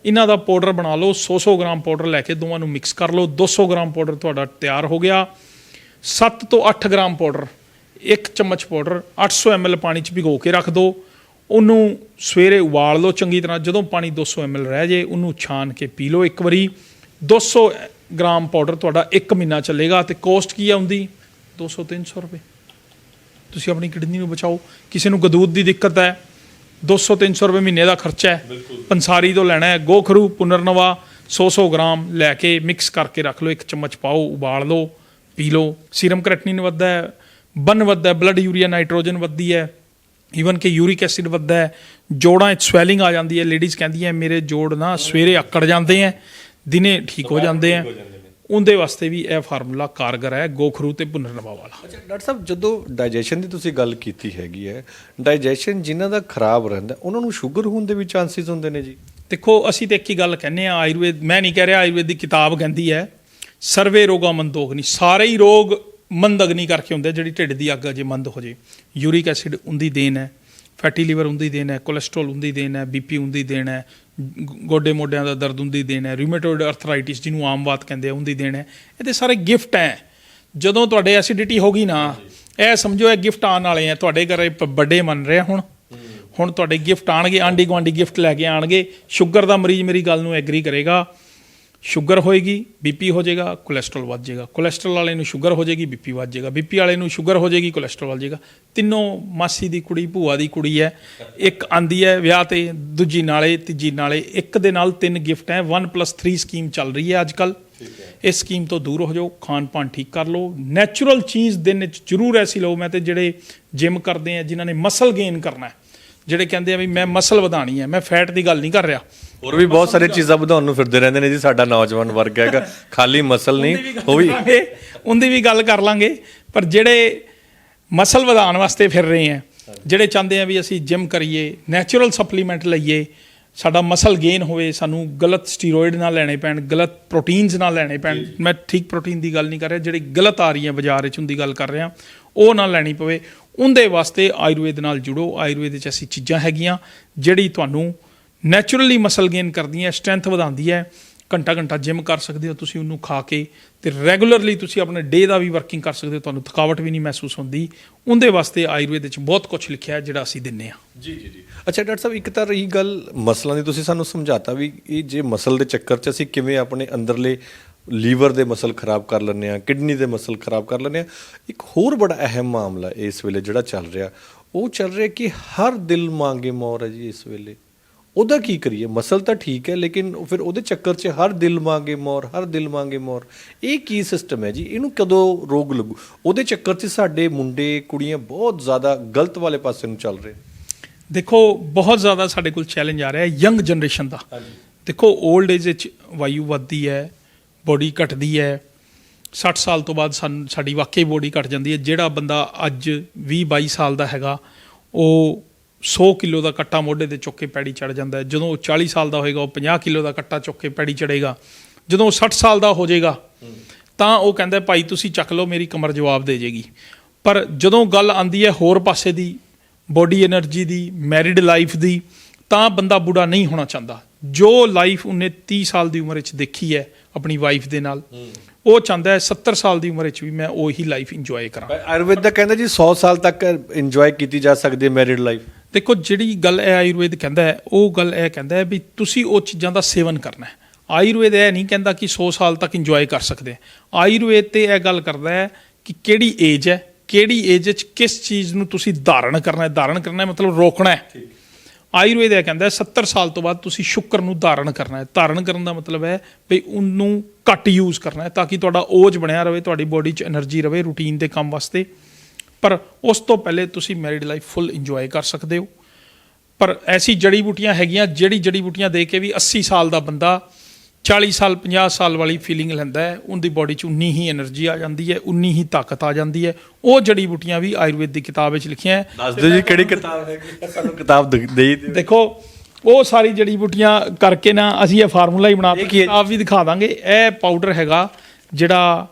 ਇਹਨਾਂ ਦਾ ਪਾਊਡਰ ਬਣਾ ਲਓ 100-100 ਗ੍ਰਾਮ ਪਾਊਡਰ ਲੈ ਕੇ ਦੋਵਾਂ ਨੂੰ ਮਿਕਸ ਕਰ ਲਓ 200 ਗ੍ਰਾਮ ਪਾਊਡਰ ਤੁਹਾਡਾ ਤਿਆਰ ਹੋ ਗਿਆ। 7 ਤੋਂ 8 ਗ੍ਰਾਮ ਪਾਊਡਰ ਇੱਕ ਚਮਚ ਪਾਊਡਰ 800 ml ਪਾਣੀ 'ਚ ਭਿਗੋ ਕੇ ਰੱਖ ਦਿਓ ਉਹਨੂੰ ਸਵੇਰੇ ਉਬਾਲ ਲਓ ਚੰਗੀ ਤਰ੍ਹਾਂ ਜਦੋਂ ਪਾਣੀ 200 ml ਰਹਿ ਜੇ ਉਹਨੂੰ ਛਾਨ ਕੇ ਪੀ ਲਓ ਇੱਕ ਵਾਰੀ। 200 ਗ੍ਰਾਮ ਪਾਊਡਰ ਤੁਹਾਡਾ 1 ਮਹੀਨਾ ਚੱਲੇਗਾ ਤੇ ਕੋਸਟ ਕੀ ਆਉਂਦੀ 200 300 ਰੁਪਏ। ਤੁਸੀਂ ਆਪਣੀ ਕਿਡਨੀ ਨੂੰ ਬਚਾਓ। ਕਿਸੇ ਨੂੰ ਗਦੂਦ ਦੀ ਦਿੱਕਤ ਹੈ 200 300 ਰੁਪਏ ਮਹੀਨੇ ਦਾ ਖਰਚਾ ਹੈ। ਪੰਸਾਰੀ ਤੋਂ ਲੈਣਾ ਹੈ ਗੋਖਰੂ ਪੁਨਰਨਵਾ 100-100 ਗ੍ਰਾਮ ਲੈ ਕੇ ਮਿਕਸ ਕਰਕੇ ਰੱਖ ਲਓ ਇੱਕ ਚਮਚ ਪਾਓ ਉਬਾਲ ਲਓ ਪੀ ਲਓ। ਸੀਰਮ ਕ੍ਰੈਟਿਨਿਨ ਵੱਧਦਾ ਹੈ ਬਨ ਵੱਧਦਾ ਹੈ ਬਲੱਡ ਯੂਰੀਆ ਨਾਈਟ੍ਰੋਜਨ ਵੱਧਦੀ ਹੈ। ਈਵਨ ਕਿ ਯੂਰਿਕ ਐਸਿਡ ਵੱਧਦਾ ਹੈ ਜੋੜਾਂ 'ਚ ਸਵੈਲਿੰਗ ਆ ਜਾਂਦੀ ਹੈ। ਲੇਡੀਜ਼ ਕਹਿੰਦੀਆਂ ਮੇਰੇ ਜੋੜ ਨਾ ਸਵੇਰੇ ਆਕੜ ਜਾਂਦੇ ਆ ਦਿਨੇ ਠੀਕ ਹੋ ਜਾਂਦੇ ਆ। ਉਹਦੇ ਵਾਸਤੇ ਵੀ ਇਹ ਫਾਰਮੂਲਾ ਕਾਰਗਰ ਹੈ ਗੋਖਰੂ ਤੇ ਪੁਨਰਨਵਾ ਵਾਲਾ। ਅੱਛਾ ਡਾਕਟਰ ਸਾਹਿਬ ਜਦੋਂ ਡਾਈਜੈਸ਼ਨ ਦੀ ਤੁਸੀਂ ਗੱਲ ਕੀਤੀ ਹੈਗੀ ਹੈ ਡਾਈਜੈਸ਼ਨ ਜਿਨ੍ਹਾਂ ਦਾ ਖਰਾਬ ਰਹਿੰਦਾ ਉਹਨਾਂ ਨੂੰ ਸ਼ੂਗਰ ਹੋਣ ਦੇ ਵੀ ਚਾਂਸਸ ਹੁੰਦੇ ਨੇ ਜੀ? ਦੇਖੋ ਅਸੀਂ ਤੇ ਇੱਕ ਹੀ ਗੱਲ ਕਹਿੰਦੇ ਆ ਆਯੁਰਵੇਦ ਮੈਂ ਨਹੀਂ ਕਹਿ ਰਿਹਾ ਆਯੁਰਵੇਦ ਦੀ ਕਿਤਾਬ ਕਹਿੰਦੀ ਹੈ ਸਰਵੇ ਰੋਗਾ ਮੰਦੋਗਨੀ ਸਾਰੇ ਹੀ ਰੋਗ ਮੰਦਗਨੀ ਕਰਕੇ ਹੁੰਦੇ ਜਿਹੜੀ ਢਿੱਡ ਦੀ ਅੱਗ ਅਜੇ ਮੰਦ ਹੋ ਜੇ। ਯੂਰਿਕ ਐਸਿਡ ਉਹਦੀ ਦੇਣ ਹੈ ਫੈਟੀ ਲੀਵਰ ਉਹਦੀ ਦੇਣ ਹੈ ਕੋਲੇਸਟ੍ਰੋਲ ਉਹਦੀ ਦੇਣ ਹੈ ਬੀਪੀ ਉਹਦੀ ਦੇਣ ਹੈ ਗੋਡੇ ਮੋਢਿਆਂ ਦਾ ਦਰਦ ਉਹਦੀ ਦੇਣ ਹੈ ਰਿਊਮੇਟੋਇਡ ਅਰਥਰਾਈਟਿਸ ਜਿਹਨੂੰ ਆਮ ਬਾਤ ਕਹਿੰਦੇ ਆ ਉਹਦੀ ਦੇਣ ਹੈ। ਇਹਦੇ ਸਾਰੇ ਗਿਫਟ ਹੈ। ਜਦੋਂ ਤੁਹਾਡੇ ਐਸਿਡਿਟੀ ਹੋ ਗਈ ਨਾ, ਇਹ ਸਮਝੋ ਇਹ ਗਿਫਟ ਆਉਣ ਵਾਲੇ ਆ, ਤੁਹਾਡੇ ਘਰੇ ਵੱਡੇ ਮੰਨ ਰਿਹਾ ਹੁਣ। ਹੁਣ ਤੁਹਾਡੇ ਗਿਫਟ ਆਣਗੇ ਆਂਡੀ ਗੁਆਂਢੀ ਗਿਫਟ ਲੈ ਕੇ ਆਣਗੇ। ਸ਼ੂਗਰ ਦਾ ਮਰੀਜ਼ ਮੇਰੀ ਗੱਲ ਨੂੰ ਐਗਰੀ ਕਰੇਗਾ। ਸ਼ੂਗਰ ਹੋਏਗੀ ਬੀਪੀ ਹੋ ਜਾਏਗਾ ਕੋਲੇਸਟ੍ਰੋਲ ਵੱਧ ਜਾਏਗਾ ਕੋਲੇਸਟ੍ਰੋਲ ਵਾਲੇ ਨੂੰ ਸ਼ੂਗਰ ਹੋ ਜਾਏਗੀ ਬੀਪੀ ਵੱਧ ਜਾਏਗਾ ਬੀਪੀ ਵਾਲੇ ਨੂੰ ਸ਼ੂਗਰ ਹੋ ਜਾਏਗੀ ਕੋਲੇਸਟ੍ਰੋਲ ਵੱਧ ਜਾਏਗਾ ਤਿੰਨੋਂ ਮਾਸੀ ਦੀ ਕੁੜੀ ਭੂਆ ਦੀ ਕੁੜੀ ਹੈ। ਇੱਕ ਆਂਦੀ ਹੈ ਵਿਆਹ ਤੇ ਦੂਜੀ ਨਾਲੇ ਤੀਜੀ ਨਾਲੇ। ਇੱਕ ਦੇ ਨਾਲ ਤਿੰਨ ਗਿਫਟ ਹੈ। 1+3 ਸਕੀਮ ਚੱਲ ਰਹੀ ਹੈ ਅੱਜ ਕੱਲ ਇਸ ਸਕੀਮ ਤੋਂ ਦੂਰ ਹੋ ਜਾਓ ਖਾਣ ਪਾਣ ਠੀਕ ਕਰ ਲਓ। ਨੈਚੁਰਲ ਚੀਜ਼ ਦਿਨ ਵਿੱਚ ਜ਼ਰੂਰ ਐਸੀ ਲਓ। ਮੈਂ ਤੇ ਜਿਹੜੇ ਜਿਮ ਕਰਦੇ ਆ ਜਿਨ੍ਹਾਂ ਨੇ ਮਸਲ ਗੇਨ ਕਰਨਾ ਹੈ ਜਿਹੜੇ ਕਹਿੰਦੇ ਆ ਵੀ ਮੈਂ ਮਸਲ ਵਧਾਣੀ ਹੈ ਮੈਂ ਫੈਟ ਦੀ ਗੱਲ ਨਹੀਂ ਕਰ ਰਿਹਾ। ਹੋਰ ਵੀ ਬਹੁਤ ਸਾਰੀਆਂ ਚੀਜ਼ਾਂ ਵਧਾਉਣ ਨੂੰ ਫਿਰਦੇ ਰਹਿੰਦੇ ਨੇ ਜੀ ਸਾਡਾ ਨੌਜਵਾਨ ਵਰਗ ਹੈਗਾ ਖਾਲੀ ਮਸਲ ਨਹੀਂ ਉਹ ਵੀ ਉਹਦੀ ਵੀ ਗੱਲ ਕਰ ਲਾਂਗੇ ਪਰ ਜਿਹੜੇ ਮਸਲ ਵਧਾਉਣ ਵਾਸਤੇ ਫਿਰ ਰਹੇ ਆ ਜਿਹੜੇ ਚਾਹੁੰਦੇ ਆ ਵੀ ਅਸੀਂ ਜਿਮ ਕਰੀਏ ਨੈਚੁਰਲ ਸਪਲੀਮੈਂਟ ਲਈਏ ਸਾਡਾ ਮਸਲ ਗੇਨ ਹੋਵੇ ਸਾਨੂੰ ਗਲਤ ਸਟੀਰੋਇਡ ਨਾ ਲੈਣੇ ਪੈਣ ਗਲਤ ਪ੍ਰੋਟੀਨਸ ਨਾ ਲੈਣੇ ਪੈਣ ਮੈਂ ਠੀਕ ਪ੍ਰੋਟੀਨ ਦੀ ਗੱਲ ਨਹੀਂ ਕਰ ਰਿਹਾ ਜਿਹੜੀ ਗਲਤ ਆ ਰਹੀਆਂ ਬਾਜ਼ਾਰ ਵਿੱਚ ਉਹਦੀ ਗੱਲ ਕਰ ਰਿਹਾ ਉਹ ਨਾ ਲੈਣੀ ਪਵੇ ਉਹਦੇ ਵਾਸਤੇ ਆਯੁਰਵੇਦ ਨਾਲ ਜੁੜੋ ਆਯੁਰਵੇਦ ਵਿੱਚ ਐਸੀ ਚੀਜ਼ਾਂ ਹੈਗੀਆਂ ਜਿਹੜੀ ਤੁਹਾਨੂੰ ਨੈਚੁਰਲੀ ਮਸਲ ਗੇਨ ਕਰਦੀ ਹੈ ਸਟਰੈਂਥ ਵਧਾਉਂਦੀ ਹੈ। ਘੰਟਾ ਘੰਟਾ ਜਿਮ ਕਰ ਸਕਦੇ ਹੋ ਤੁਸੀਂ, ਉਹਨੂੰ ਖਾ ਕੇ। ਤੇ ਰੈਗੂਲਰਲੀ ਤੁਸੀਂ ਆਪਣੇ ਡੇ ਦਾ ਵੀ ਵਰਕਿੰਗ ਕਰ ਸਕਦੇ ਹੋ, ਤੁਹਾਨੂੰ ਥਕਾਵਟ ਵੀ ਨਹੀਂ ਮਹਿਸੂਸ ਹੁੰਦੀ। ਉਹਦੇ ਵਾਸਤੇ ਆਯੁਰਵੇਦ ਵਿੱਚ ਬਹੁਤ ਕੁਝ ਲਿਖਿਆ ਜਿਹੜਾ ਅਸੀਂ ਦਿੰਨੇ ਆ ਜੀ ਜੀ ਜੀ। ਅੱਛਾ, ਡਾਕਟਰ ਸਾਹਿਬ, ਇੱਕ ਤਾਂ ਰਹੀ ਗੱਲ ਮਸਲਾਂ ਦੀ, ਤੁਸੀਂ ਸਾਨੂੰ ਸਮਝਾਤਾ ਵੀ ਇਹ ਜੇ ਮਸਲ ਦੇ ਚੱਕਰ 'ਚ ਅਸੀਂ ਕਿਵੇਂ ਆਪਣੇ ਅੰਦਰਲੇ ਲੀਵਰ ਦੇ ਮਸਲ ਖਰਾਬ ਕਰ ਲੈਂਦੇ ਆ ਕਿਡਨੀ ਦੇ ਮਸਲ ਖਰਾਬ ਕਰ ਲੈਂਦੇ ਆ ਇੱਕ ਹੋਰ ਬੜਾ ਅਹਿਮ ਮਾਮਲਾ ਇਸ ਵੇਲੇ ਜਿਹੜਾ ਚੱਲ ਰਿਹਾ, ਉਹ ਚੱਲ ਰਿਹਾ ਕਿ ਹਰ ਦਿਲ ਮੰਗੇ ਮੌਰ ਹੈ ਜੀ ਇਸ ਵੇਲੇ। ਉਹਦਾ ਕੀ ਕਰੀਏ? ਮਸਲ ਤਾਂ ਠੀਕ ਹੈ ਲੇਕਿਨ ਫਿਰ ਉਹਦੇ ਚੱਕਰ 'ਚ ਹਰ ਦਿਲ ਮੰਗੇ ਮੋਰ ਹਰ ਦਿਲ ਮੰਗੇ ਮੋਰ। ਇਹ ਕੀ ਸਿਸਟਮ ਹੈ ਜੀ? ਇਹਨੂੰ ਕਦੋਂ ਰੋਗ ਲੱਗੂ? ਉਹਦੇ ਚੱਕਰ 'ਚ ਸਾਡੇ ਮੁੰਡੇ ਕੁੜੀਆਂ ਬਹੁਤ ਜ਼ਿਆਦਾ ਗਲਤ ਵਾਲੇ ਪਾਸੇ ਨੂੰ ਚੱਲ ਰਹੇ। ਦੇਖੋ ਬਹੁਤ ਜ਼ਿਆਦਾ ਸਾਡੇ ਕੋਲ ਚੈਲੰਜ ਆ ਰਿਹਾ ਹੈ ਯੰਗ ਜਨਰੇਸ਼ਨ ਦਾ। ਦੇਖੋ 올ਡ ਏਜ ਵਿੱਚ ਵਾਯੂ ਵੱਧਦੀ ਹੈ ਬੋਡੀ ਘਟਦੀ ਹੈ। 60 ਸਾਲ ਤੋਂ ਬਾਅਦ ਸਾਡੀ ਵਾਕਈ ਬੋਡੀ ਘਟ ਜਾਂਦੀ ਹੈ। ਜਿਹੜਾ ਬੰਦਾ ਅੱਜ 20 22 ਸਾਲ ਦਾ ਹੈਗਾ ਉਹ 100 ਕਿਲੋ ਦਾ ਕੱਟਾ ਮੋਢੇ ਤੇ ਚੁੱਕ ਕੇ ਪੈੜੀ ਚੜ ਜਾਂਦਾ ਹੈ। ਜਦੋਂ ਉਹ 40 ਸਾਲ ਦਾ ਹੋਏਗਾ, ਉਹ 50 ਕਿਲੋ ਦਾ ਕੱਟਾ ਚੁੱਕ ਕੇ ਪੈੜੀ ਚੜੇਗਾ। ਜਦੋਂ ਉਹ 60 ਸਾਲ ਦਾ ਹੋ ਜਾਏਗਾ, ਤਾਂ ਉਹ ਕਹਿੰਦਾ ਭਾਈ, ਤੁਸੀਂ ਚੱਕ ਲਓ, ਮੇਰੀ ਕਮਰ ਜਵਾਬ ਦੇ ਜੇਗੀ। ਪਰ ਜਦੋਂ ਗੱਲ ਆਂਦੀ ਹੈ ਹੋਰ ਪਾਸੇ ਦੀ ਬੋਡੀ એનર્ਜੀ ਦੀ ਮੈਰਿਡ ਲਾਈਫ ਦੀ, ਤਾਂ ਬੰਦਾ ਬੁੜਾ ਨਹੀਂ ਹੋਣਾ ਚਾਹੁੰਦਾ। ਜੋ ਲਾਈਫ ਉਹਨੇ 30 ਸਾਲ ਦੀ ਉਮਰ ਵਿੱਚ ਦੇਖੀ ਹੈ ਆਪਣੀ ਵਾਈਫ ਦੇ ਨਾਲ, ਉਹ ਚਾਹੁੰਦਾ ਹੈ 70 ਸਾਲ ਦੀ ਉਮਰ ਵਿੱਚ ਵੀ ਮੈਂ ਉਹੀ ਲਾਈਫ ਇੰਜੋਏ ਕਰਾਂ। ਆਯੁਰਵੇਦ ਦਾ ਕਹਿੰਦਾ ਜੀ 100 ਸਾਲ ਤੱਕ ਇੰਜੋਏ ਕੀਤੀ ਜਾ ਸਕਦੀ ਹੈ ਮੈਰਿਡ ਲਾਈਫ ਦੇਖੋ ਜਿਹੜੀ ਗੱਲ ਹੈ ਆਯੁਰਵੇਦ ਕਹਿੰਦਾ ਹੈ ਉਹ ਗੱਲ ਇਹ ਕਹਿੰਦਾ ਹੈ ਵੀ ਤੁਸੀਂ ਉਹ ਚੀਜ਼ਾਂ ਦਾ ਸੇਵਨ ਕਰਨਾ ਹੈ। ਆਯੁਰਵੇਦ ਇਹ ਨਹੀਂ ਕਹਿੰਦਾ ਕਿ 100 ਸਾਲ ਤੱਕ ਇੰਜੋਏ ਕਰ ਸਕਦੇ ਆਯੁਰਵੇਦ ਤੇ ਇਹ ਗੱਲ ਕਰਦਾ ਹੈ ਕਿ ਕਿਹੜੀ ਏਜ ਹੈ ਕਿਹੜੀ ਏਜ ਵਿੱਚ ਕਿਸ ਚੀਜ਼ ਨੂੰ ਤੁਸੀਂ ਧਾਰਨ ਕਰਨਾ ਹੈ ਧਾਰਨ ਕਰਨਾ ਮਤਲਬ ਰੋਕਣਾ ਹੈ। ਆਯੁਰਵੇਦ ਇਹ ਕਹਿੰਦਾ 70 ਸਾਲ ਤੋਂ ਬਾਅਦ ਤੁਸੀਂ ਸ਼ੁੱਕਰ ਨੂੰ ਧਾਰਨ ਕਰਨਾ ਹੈ। ਧਾਰਨ ਕਰਨ ਦਾ ਮਤਲਬ ਹੈ ਵੀ ਉਹਨੂੰ ਘੱਟ ਯੂਜ਼ ਕਰਨਾ ਹੈ ਤਾਂ ਕਿ ਤੁਹਾਡਾ ਓਜ ਬਣਿਆ ਰਹੇ ਤੁਹਾਡੀ ਬੋਡੀ 'ਚ એનર્ਜੀ ਰਹੇ ਰੂਟੀਨ ਦੇ ਕੰਮ ਵਾਸਤੇ। ਪਰ ਉਸ ਤੋਂ ਪਹਿਲੇ ਤੁਸੀਂ ਮੈਰਿਡ ਲਾਈਫ ਫੁੱਲ ਇੰਜੋਏ ਕਰ ਸਕਦੇ ਹੋ। ਪਰ ਐਸੀ ਜੜੀ ਬੂਟੀਆਂ ਹੈਗੀਆਂ ਜਿਹੜੀ ਜੜੀ ਬੂਟੀਆਂ ਦੇ ਕੇ ਵੀ 80 ਸਾਲ ਦਾ ਬੰਦਾ 40 ਸਾਲ 50 ਸਾਲ ਵਾਲੀ ਫੀਲਿੰਗ ਲੈਂਦਾ ਹੈ ਉਹਦੀ ਬਾਡੀ 'ਚ ਉਨੀ ਹੀ એનર્ਜੀ ਆ ਜਾਂਦੀ ਹੈ ਉਨੀ ਹੀ ਤਾਕਤ ਆ ਜਾਂਦੀ ਹੈ। ਉਹ ਜੜੀ ਬੂਟੀਆਂ ਵੀ ਆਯੁਰਵੇਦ ਦੀ ਕਿਤਾਬ ਵਿੱਚ ਲਿਖੀਆਂ ਹੈ। ਦੱਸ ਦਿਓ ਜੀ ਕਿਹੜੀ ਕਿਤਾਬ ਹੈਗੀ। ਸਾਨੂੰ ਕਿਤਾਬ ਦੇਈ ਦੇਖੋ ਉਹ ਸਾਰੀ ਜੜੀ ਬੂਟੀਆਂ ਕਰਕੇ ਨਾ ਅਸੀਂ ਇਹ ਫਾਰਮੂਲਾ ਹੀ ਬਣਾ ਕੇ ਆਪ ਵੀ ਦਿਖਾ ਦਾਂਗੇ। ਇਹ ਪਾਊਡਰ ਹੈਗਾ ਜਿਹੜਾ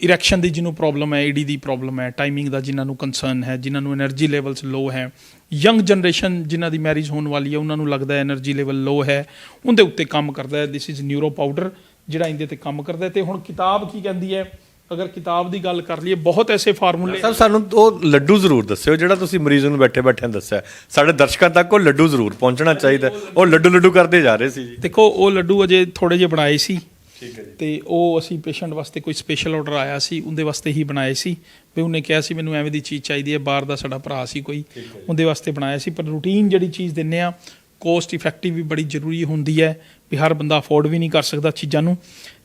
ਇਰੈਕਸ਼ਨ ਦੀ ਜਿਹਨੂੰ ਪ੍ਰੋਬਲਮ ਹੈ ਏਡੀ ਦੀ ਪ੍ਰੋਬਲਮ ਹੈ ਟਾਈਮਿੰਗ ਦਾ ਜਿਨ੍ਹਾਂ ਨੂੰ ਕਨਸਰਨ ਹੈ ਜਿਨ੍ਹਾਂ ਨੂੰ એનર્ਜੀ ਲੈਵਲਸ ਲੋ ਹੈ ਯੰਗ ਜਨਰੇਸ਼ਨ ਜਿਨ੍ਹਾਂ ਦੀ ਮੈਰਿਜ ਹੋਣ ਵਾਲੀ ਹੈ ਉਹਨਾਂ ਨੂੰ ਲੱਗਦਾ ਹੈ એનર્ਜੀ ਲੈਵਲ ਲੋ ਹੈ ਉਹਦੇ ਉੱਤੇ ਕੰਮ ਕਰਦਾ ਹੈ ਥਿਸ ਇਜ਼ ਨਿਊਰੋ ਪਾਊਡਰ ਜਿਹੜਾ ਇਹਦੇ ਤੇ ਕੰਮ ਕਰਦਾ ਤੇ ਹੁਣ ਕਿਤਾਬ ਕੀ ਕਹਿੰਦੀ ਹੈ? ਅਗਰ ਕਿਤਾਬ ਦੀ ਗੱਲ ਕਰ ਲਈਏ ਬਹੁਤ ਐਸੇ ਫਾਰਮੂਲੇ ਸਰ ਸਾਨੂੰ ਉਹ ਲੱਡੂ ਜ਼ਰੂਰ ਦੱਸਿਓ ਜਿਹੜਾ ਤੁਸੀਂ ਮਰੀਜ਼ ਨੂੰ ਬੈਠੇ ਬੈਠਿਆਂ ਦੱਸਿਆ। ਸਾਡੇ ਦਰਸ਼ਕਾਂ ਤੱਕ ਉਹ ਲੱਡੂ ਜ਼ਰੂਰ ਪਹੁੰਚਣਾ ਚਾਹੀਦਾ ਉਹ ਲੱਡੂ ਲੱਡੂ ਕਰਦੇ ਜਾ ਰਹੇ ਸੀ ਜੀ। ਦੇਖੋ ਉਹ ਲੱਡੂ ਅਜੇ ਥੋੜੇ ਜਿਹਾ ਬਣਾਏ ਸੀ। ਠੀਕ ਹੈ ਜੀ। ਤੇ ਉਹ ਅਸੀਂ ਪੇਸ਼ੈਂਟ ਵਾਸਤੇ ਕੋਈ ਸਪੈਸ਼ਲ ਆਰਡਰ ਆਇਆ ਸੀ ਉਹਦੇ ਵਾਸਤੇ ਹੀ ਬਣਾਏ ਸੀ। ਵੀ ਉਹਨੇ ਕਿਹਾ ਸੀ ਮੈਨੂੰ ਐਵੇਂ ਦੀ ਚੀਜ਼ ਚਾਹੀਦੀ ਹੈ ਬਾਹਰ ਦਾ ਸਾਡਾ ਭਰਾ ਸੀ ਕੋਈ ਉਹਦੇ ਵਾਸਤੇ ਬਣਾਇਆ ਸੀ। ਪਰ ਰੂਟੀਨ ਜਿਹੜੀ ਚੀਜ਼ ਦਿੰਨੇ ਆ ਕੋਸਟ ਇਫੈਕਟਿਵ ਵੀ ਬੜੀ ਜ਼ਰੂਰੀ ਹੁੰਦੀ ਹੈ ਵੀ ਹਰ ਬੰਦਾ ਅਫੋਰਡ ਵੀ ਨਹੀਂ ਕਰ ਸਕਦਾ ਚੀਜ਼ਾਂ ਨੂੰ।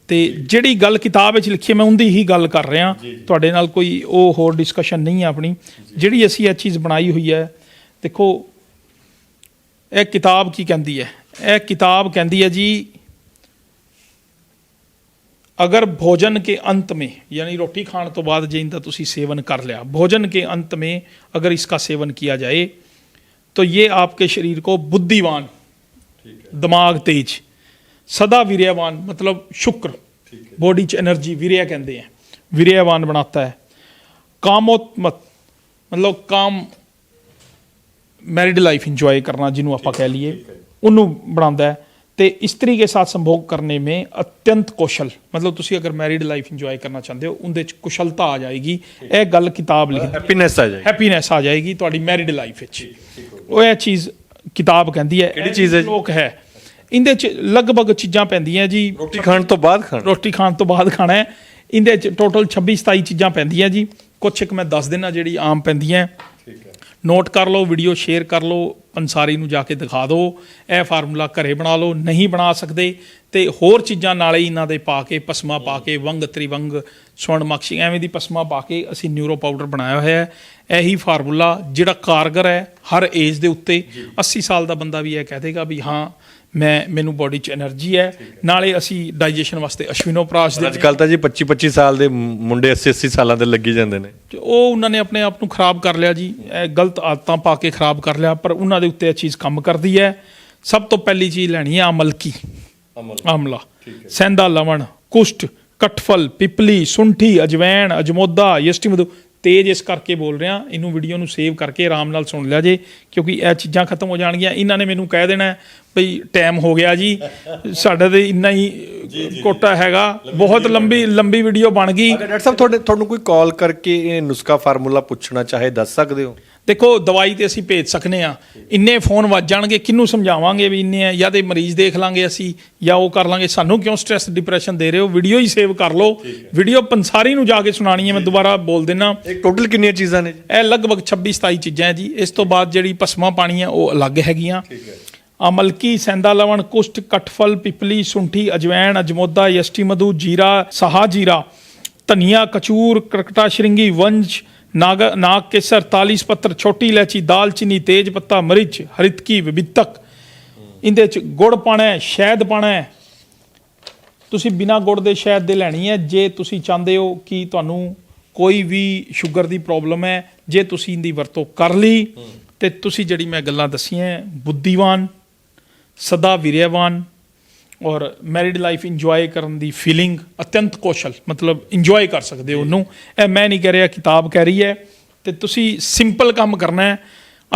ਤੇ ਜਿਹੜੀ ਗੱਲ ਕਿਤਾਬ ਵਿੱਚ ਲਿਖੀ ਹੈ ਮੈਂ ਉਹਦੀ ਹੀ ਗੱਲ ਕਰ ਰਿਹਾ। ਤੁਹਾਡੇ ਨਾਲ ਕੋਈ ਉਹ ਹੋਰ ਡਿਸਕਸ਼ਨ ਨਹੀਂ ਹੈ ਆਪਣੀ। ਜਿਹੜੀ ਅਸੀਂ ਇਹ ਚੀਜ਼ ਬਣਾਈ ਹੋਈ ਹੈ ਦੇਖੋ ਇਹ ਕਿਤਾਬ ਕੀ ਕਹਿੰਦੀ ਹੈ? ਇਹ ਕਿਤਾਬ ਕਹਿੰਦੀ ਹੈ ਜੀ अगर भोजन के अंत में यानी रोटी खाने तो बाद जे इनका तुसी सेवन कर लिया भोजन के अंत में अगर इसका सेवन किया जाए तो ये आपके शरीर को बुद्धिवान दिमाग तेज सदा वीर्यवान मतलब शुक्र बॉडी च एनर्जी वीर्य कहते हैं वीर्यवान बनाता है कामोत्मत मतलब काम मैरिड लाइफ इंजॉय करना जिन्हों आप कह लिए ਉਹਨੂੰ ਬਣਾਉਂਦਾ ਹੈ ਤੇ ਇਸਤਰੀ ਕੇ ਸਾਥ ਸੰਭੋਗ ਕਰਨੇ में अत्यंत कौशल मतलब ਤੁਸੀਂ ਅਗਰ ਮੈਰਿਡ ਲਾਈਫ ਇੰਜੋਏ ਕਰਨਾ ਚਾਹੁੰਦੇ ਹੋ ਉਹਦੇ ਚ ਕੁਸ਼ਲਤਾ ਆ ਜਾਏਗੀ ਇਹ ਗੱਲ ਕਿਤਾਬ ਲਿਖਦੀ ਹੈਪੀਨੈਸ ਆ ਜਾਏ ਹੈਪੀਨੈਸ ਆ ਜਾਏਗੀ ਤੁਹਾਡੀ ਮੈਰਿਡ ਲਾਈਫ ਵਿੱਚ ਉਹ ਇਹ ਚੀਜ਼ ਕਿਤਾਬ ਕਹਿੰਦੀ ਹੈ ਕਿਹੜੀ ਚੀਜ਼ ਹੈ ਜੀ? ਲੋਕ ਹੈ ਇਹਦੇ ਚ ਲਗਭਗ ਚੀਜ਼ਾਂ ਪੈਂਦੀਆਂ ਜੀ ਰੋਟੀ ਖਾਣ ਤੋਂ ਬਾਅਦ ਖਾਣਾ ਰੋਟੀ ਖਾਣ ਤੋਂ ਬਾਅਦ ਖਾਣਾ ਹੈ ਇਹਦੇ ਚ ਟੋਟਲ 26 27 ਚੀਜ਼ਾਂ ਪੈਂਦੀਆਂ ਜੀ ਕੁਛ ਇੱਕ ਮੈਂ ਦੱਸ ਦੇਣਾ ਜਿਹੜੀ ਆਮ ਪੈਂਦੀਆਂ ਠੀਕ ਹੈ ਨੋਟ ਕਰ ਲਓ ਵੀਡੀਓ ਸ਼ੇਅਰ ਕਰ ਲਓ ਪੰਸਾਰੀ ਨੂੰ ਜਾ ਕੇ ਦਿਖਾ ਦਿਓ ਇਹ ਫਾਰਮੂਲਾ ਘਰੇ ਬਣਾ ਲਓ ਨਹੀਂ ਬਣਾ ਸਕਦੇ ਤੇ ਹੋਰ ਚੀਜ਼ਾਂ ਨਾਲੇ ਹੀ ਇਹਨਾਂ ਦੇ ਪਾ ਕੇ ਪਸਮਾ ਪਾ ਕੇ ਵੰਗ ਤ੍ਰਿਵੰਗ ਸਵਰਨ ਮਕਸ਼ੀ ਐਵੇਂ ਦੀ ਪਸਮਾ ਪਾ ਕੇ ਅਸੀਂ ਨਿਊਰੋ ਪਾਊਡਰ ਬਣਾਇਆ ਹੋਇਆ ਹੈ। ਇਹੀ ਫਾਰਮੂਲਾ ਜਿਹੜਾ ਕਾਰਗਰ ਹੈ ਹਰ ਏਜ ਦੇ ਉੱਤੇ 80 ਸਾਲ ਦਾ ਬੰਦਾ ਵੀ ਇਹ ਕਹਿ ਦੇਗਾ ਵੀ ਹਾਂ ਮੈਂ ਮੈਨੂੰ ਬੋਡੀ 'ਚ એનર્ਜੀ ਹੈ। ਨਾਲੇ ਅਸੀਂ ਡਾਈਜੈਸ਼ਨ ਵਾਸਤੇ ਅਸ਼ਵਿਨੋਪਰਾਸ਼ ਦੇ ਅੱਜ ਕੱਲ ਤਾਂ ਜੀ 25 25 ਸਾਲ ਦੇ ਮੁੰਡੇ 80 80 ਸਾਲਾਂ ਦੇ ਲੱਗੀ ਜਾਂਦੇ ਨੇ। ਤੇ ਉਹ ਉਹਨਾਂ ਨੇ ਆਪਣੇ ਆਪ ਨੂੰ ਖਰਾਬ ਕਰ ਲਿਆ ਜੀ। ਇਹ ਗਲਤ ਆਦਤਾਂ ਪਾ ਕੇ ਖਰਾਬ ਕਰ ਲਿਆ ਪਰ ਉਹਨਾਂ ਦੇ ਉੱਤੇ ਇਹ ਚੀਜ਼ ਕੰਮ ਕਰਦੀ ਹੈ। ਸਭ ਤੋਂ ਪਹਿਲੀ ਚੀਜ਼ ਲੈਣੀ ਹੈ ਅਮਲਕੀ ਅਮਲਾ। ਸੈਂਦਾ ਲਵਣ ਕੁਸ਼ਟ ਕਟਫਲ ਪਿਪਲੀ ਸੁੰਠੀ ਅਜਵੈਣ ਅਜਮੋਦਾ ਯਸ਼ਟੀਮਦੂ ਤੇਜ਼ ਇਸ ਕਰਕੇ ਬੋਲ ਰਿਹਾ ਇਹਨੂੰ ਵੀਡੀਓ ਨੂੰ ਸੇਵ ਕਰਕੇ ਆਰਾਮ ਨਾਲ ਸੁਣ ਲਿਆ ਜੇ ਕਿਉਂਕਿ ਇਹ ਚੀਜ਼ਾਂ ਖਤਮ ਹੋ ਜਾਣਗੀਆਂ। ਇਹਨਾਂ ਨੇ ਮੈਨੂੰ ਕਹਿ ਦੇਣਾ ਹੈ ਬਈ ਟਾਈਮ ਹੋ ਗਿਆ ਜੀ। ਸਾਡਾ ਤੇ ਇੰਨਾ ਹੀ ਕੋਟਾ ਹੈਗਾ। ਬਹੁਤ ਲੰਬੀ ਲੰਬੀ ਵੀਡੀਓ ਬਣ ਗਈ। ਅਗਰ ਡਾਕਟਰ ਸਾਹਿਬ ਤੁਹਾਡੇ ਤੁਹਾਨੂੰ ਕੋਈ ਕਾਲ ਕਰਕੇ ਇਹ ਨੁਸਖਾ ਫਾਰਮੂਲਾ ਪੁੱਛਣਾ ਚਾਹੇ ਦੱਸ ਸਕਦੇ ਹੋ? ਦੇਖੋ ਦਵਾਈ ਤੇ ਅਸੀਂ ਭੇਜ ਸਕਨੇ ਆ। ਇੰਨੇ ਫੋਨ ਵੱਜ ਜਾਣਗੇ ਕਿਹਨੂੰ ਸਮਝਾਵਾਂਗੇ ਵੀ ਇੰਨੇ ਆ? ਜਾਂ ਤੇ ਮਰੀਜ਼ ਦੇਖ ਲਾਂਗੇ ਅਸੀਂ ਜਾਂ ਉਹ ਕਰ ਲਾਂਗੇ। ਸਾਨੂੰ ਕਿਉਂ ਸਟ੍ਰੈਸ ਡਿਪਰੈਸ਼ਨ ਦੇ ਰਹੇ ਹੋ? ਵੀਡੀਓ ਹੀ ਸੇਵ ਕਰ ਲਓ। ਵੀਡੀਓ ਪੰਸਾਰੀ ਨੂੰ ਜਾ ਕੇ ਸੁਣਾਣੀ ਹੈ ਮੈਂ ਦੁਬਾਰਾ ਬੋਲ ਦੇਣਾ ਇਹ ਟੋਟਲ ਕਿੰਨੀਆਂ ਚੀਜ਼ਾਂ ਨੇ ਜੀ? ਇਹ ਲਗਭਗ 26 27 ਚੀਜ਼ਾਂ ਹੈ ਜੀ। ਇਸ ਤੋਂ ਬਾਅਦ ਜਿਹੜੀ ਪਸਮਾ ਪਾਣੀ ਹੈ ਉਹ ਅਲੱਗ ਹੈਗੀਆਂ। ਅਮਲਕੀ ਸੈਂਦਾ ਲਵਣ ਕੁਸ਼ਟ ਕਟਫਲ ਪਿਪਲੀ, ਸੁੰਠੀ, ਅਜਵੈਣ, ਅਜਮੋਦਾ, ਯਸ਼ਟੀ ਮਧੂ, ਜੀਰਾ, ਸਹਾ ਜੀਰਾ, ਧਨੀਆ, ਕਚੂਰ ਕਰਕਟਾ ਸ਼੍ਰਿੰਗੀ, ਵੰਜ, ਨਾਗ ਨਾਗ ਕੇਸਰ ਤਾਲੀਸ ਪੱਤਰ, ਛੋਟੀ ਇਲਾਇਚੀ ਦਾਲਚੀਨੀ ਤੇਜ ਪੱਤਾ, ਮਰਿਚ, ਹਰਿਤਕੀ, ਵਿਬਿਤਕ। ਇਹਦੇ ਚ ਗੁੜ ਪਾਣਾ ਹੈ, ਸ਼ਹਿਦ ਪਾਣਾ ਹੈ। ਤੁਸੀਂ ਬਿਨਾ ਗੁੜ ਦੇ ਸ਼ਹਿਦ ਦੇ ਲੈਣੀ ਹੈ। ਜੇ ਤੁਸੀਂ ਚਾਹੁੰਦੇ ਹੋ ਕਿ ਤੁਹਾਨੂੰ ਕੋਈ ਵੀ ਸ਼ੂਗਰ ਦੀ ਪ੍ਰੋਬਲਮ ਹੈ, ਜੇ ਤੁਸੀਂ ਇਹਦੀ ਵਰਤੋਂ ਕਰ ਲਈ, ਤੇ ਤੁਸੀਂ ਜਿਹੜੀ ਮੈਂ ਗੱਲਾਂ ਦਸੀਆਂ ਬੁੱਧੀਵਾਨ ਸਦਾ ਵਿਰੇਵਾਨ ਔਰ ਮੈਰਿਡ ਲਾਈਫ ਇੰਜੋਏ ਕਰਨ ਦੀ ਫੀਲਿੰਗ ਅਤੰਤ ਕੋਸ਼ਲ ਮਤਲਬ ਇੰਜੋਏ ਕਰ ਸਕਦੇ ਹੋ ਉਹਨੂੰ। ਇਹ ਮੈਂ ਨਹੀਂ ਕਹਿ ਰਿਹਾ ਕਿਤਾਬ ਕਹਿ ਰਹੀ ਹੈ। ਤੇ ਤੁਸੀਂ ਸਿੰਪਲ ਕੰਮ ਕਰਨਾ ਹੈ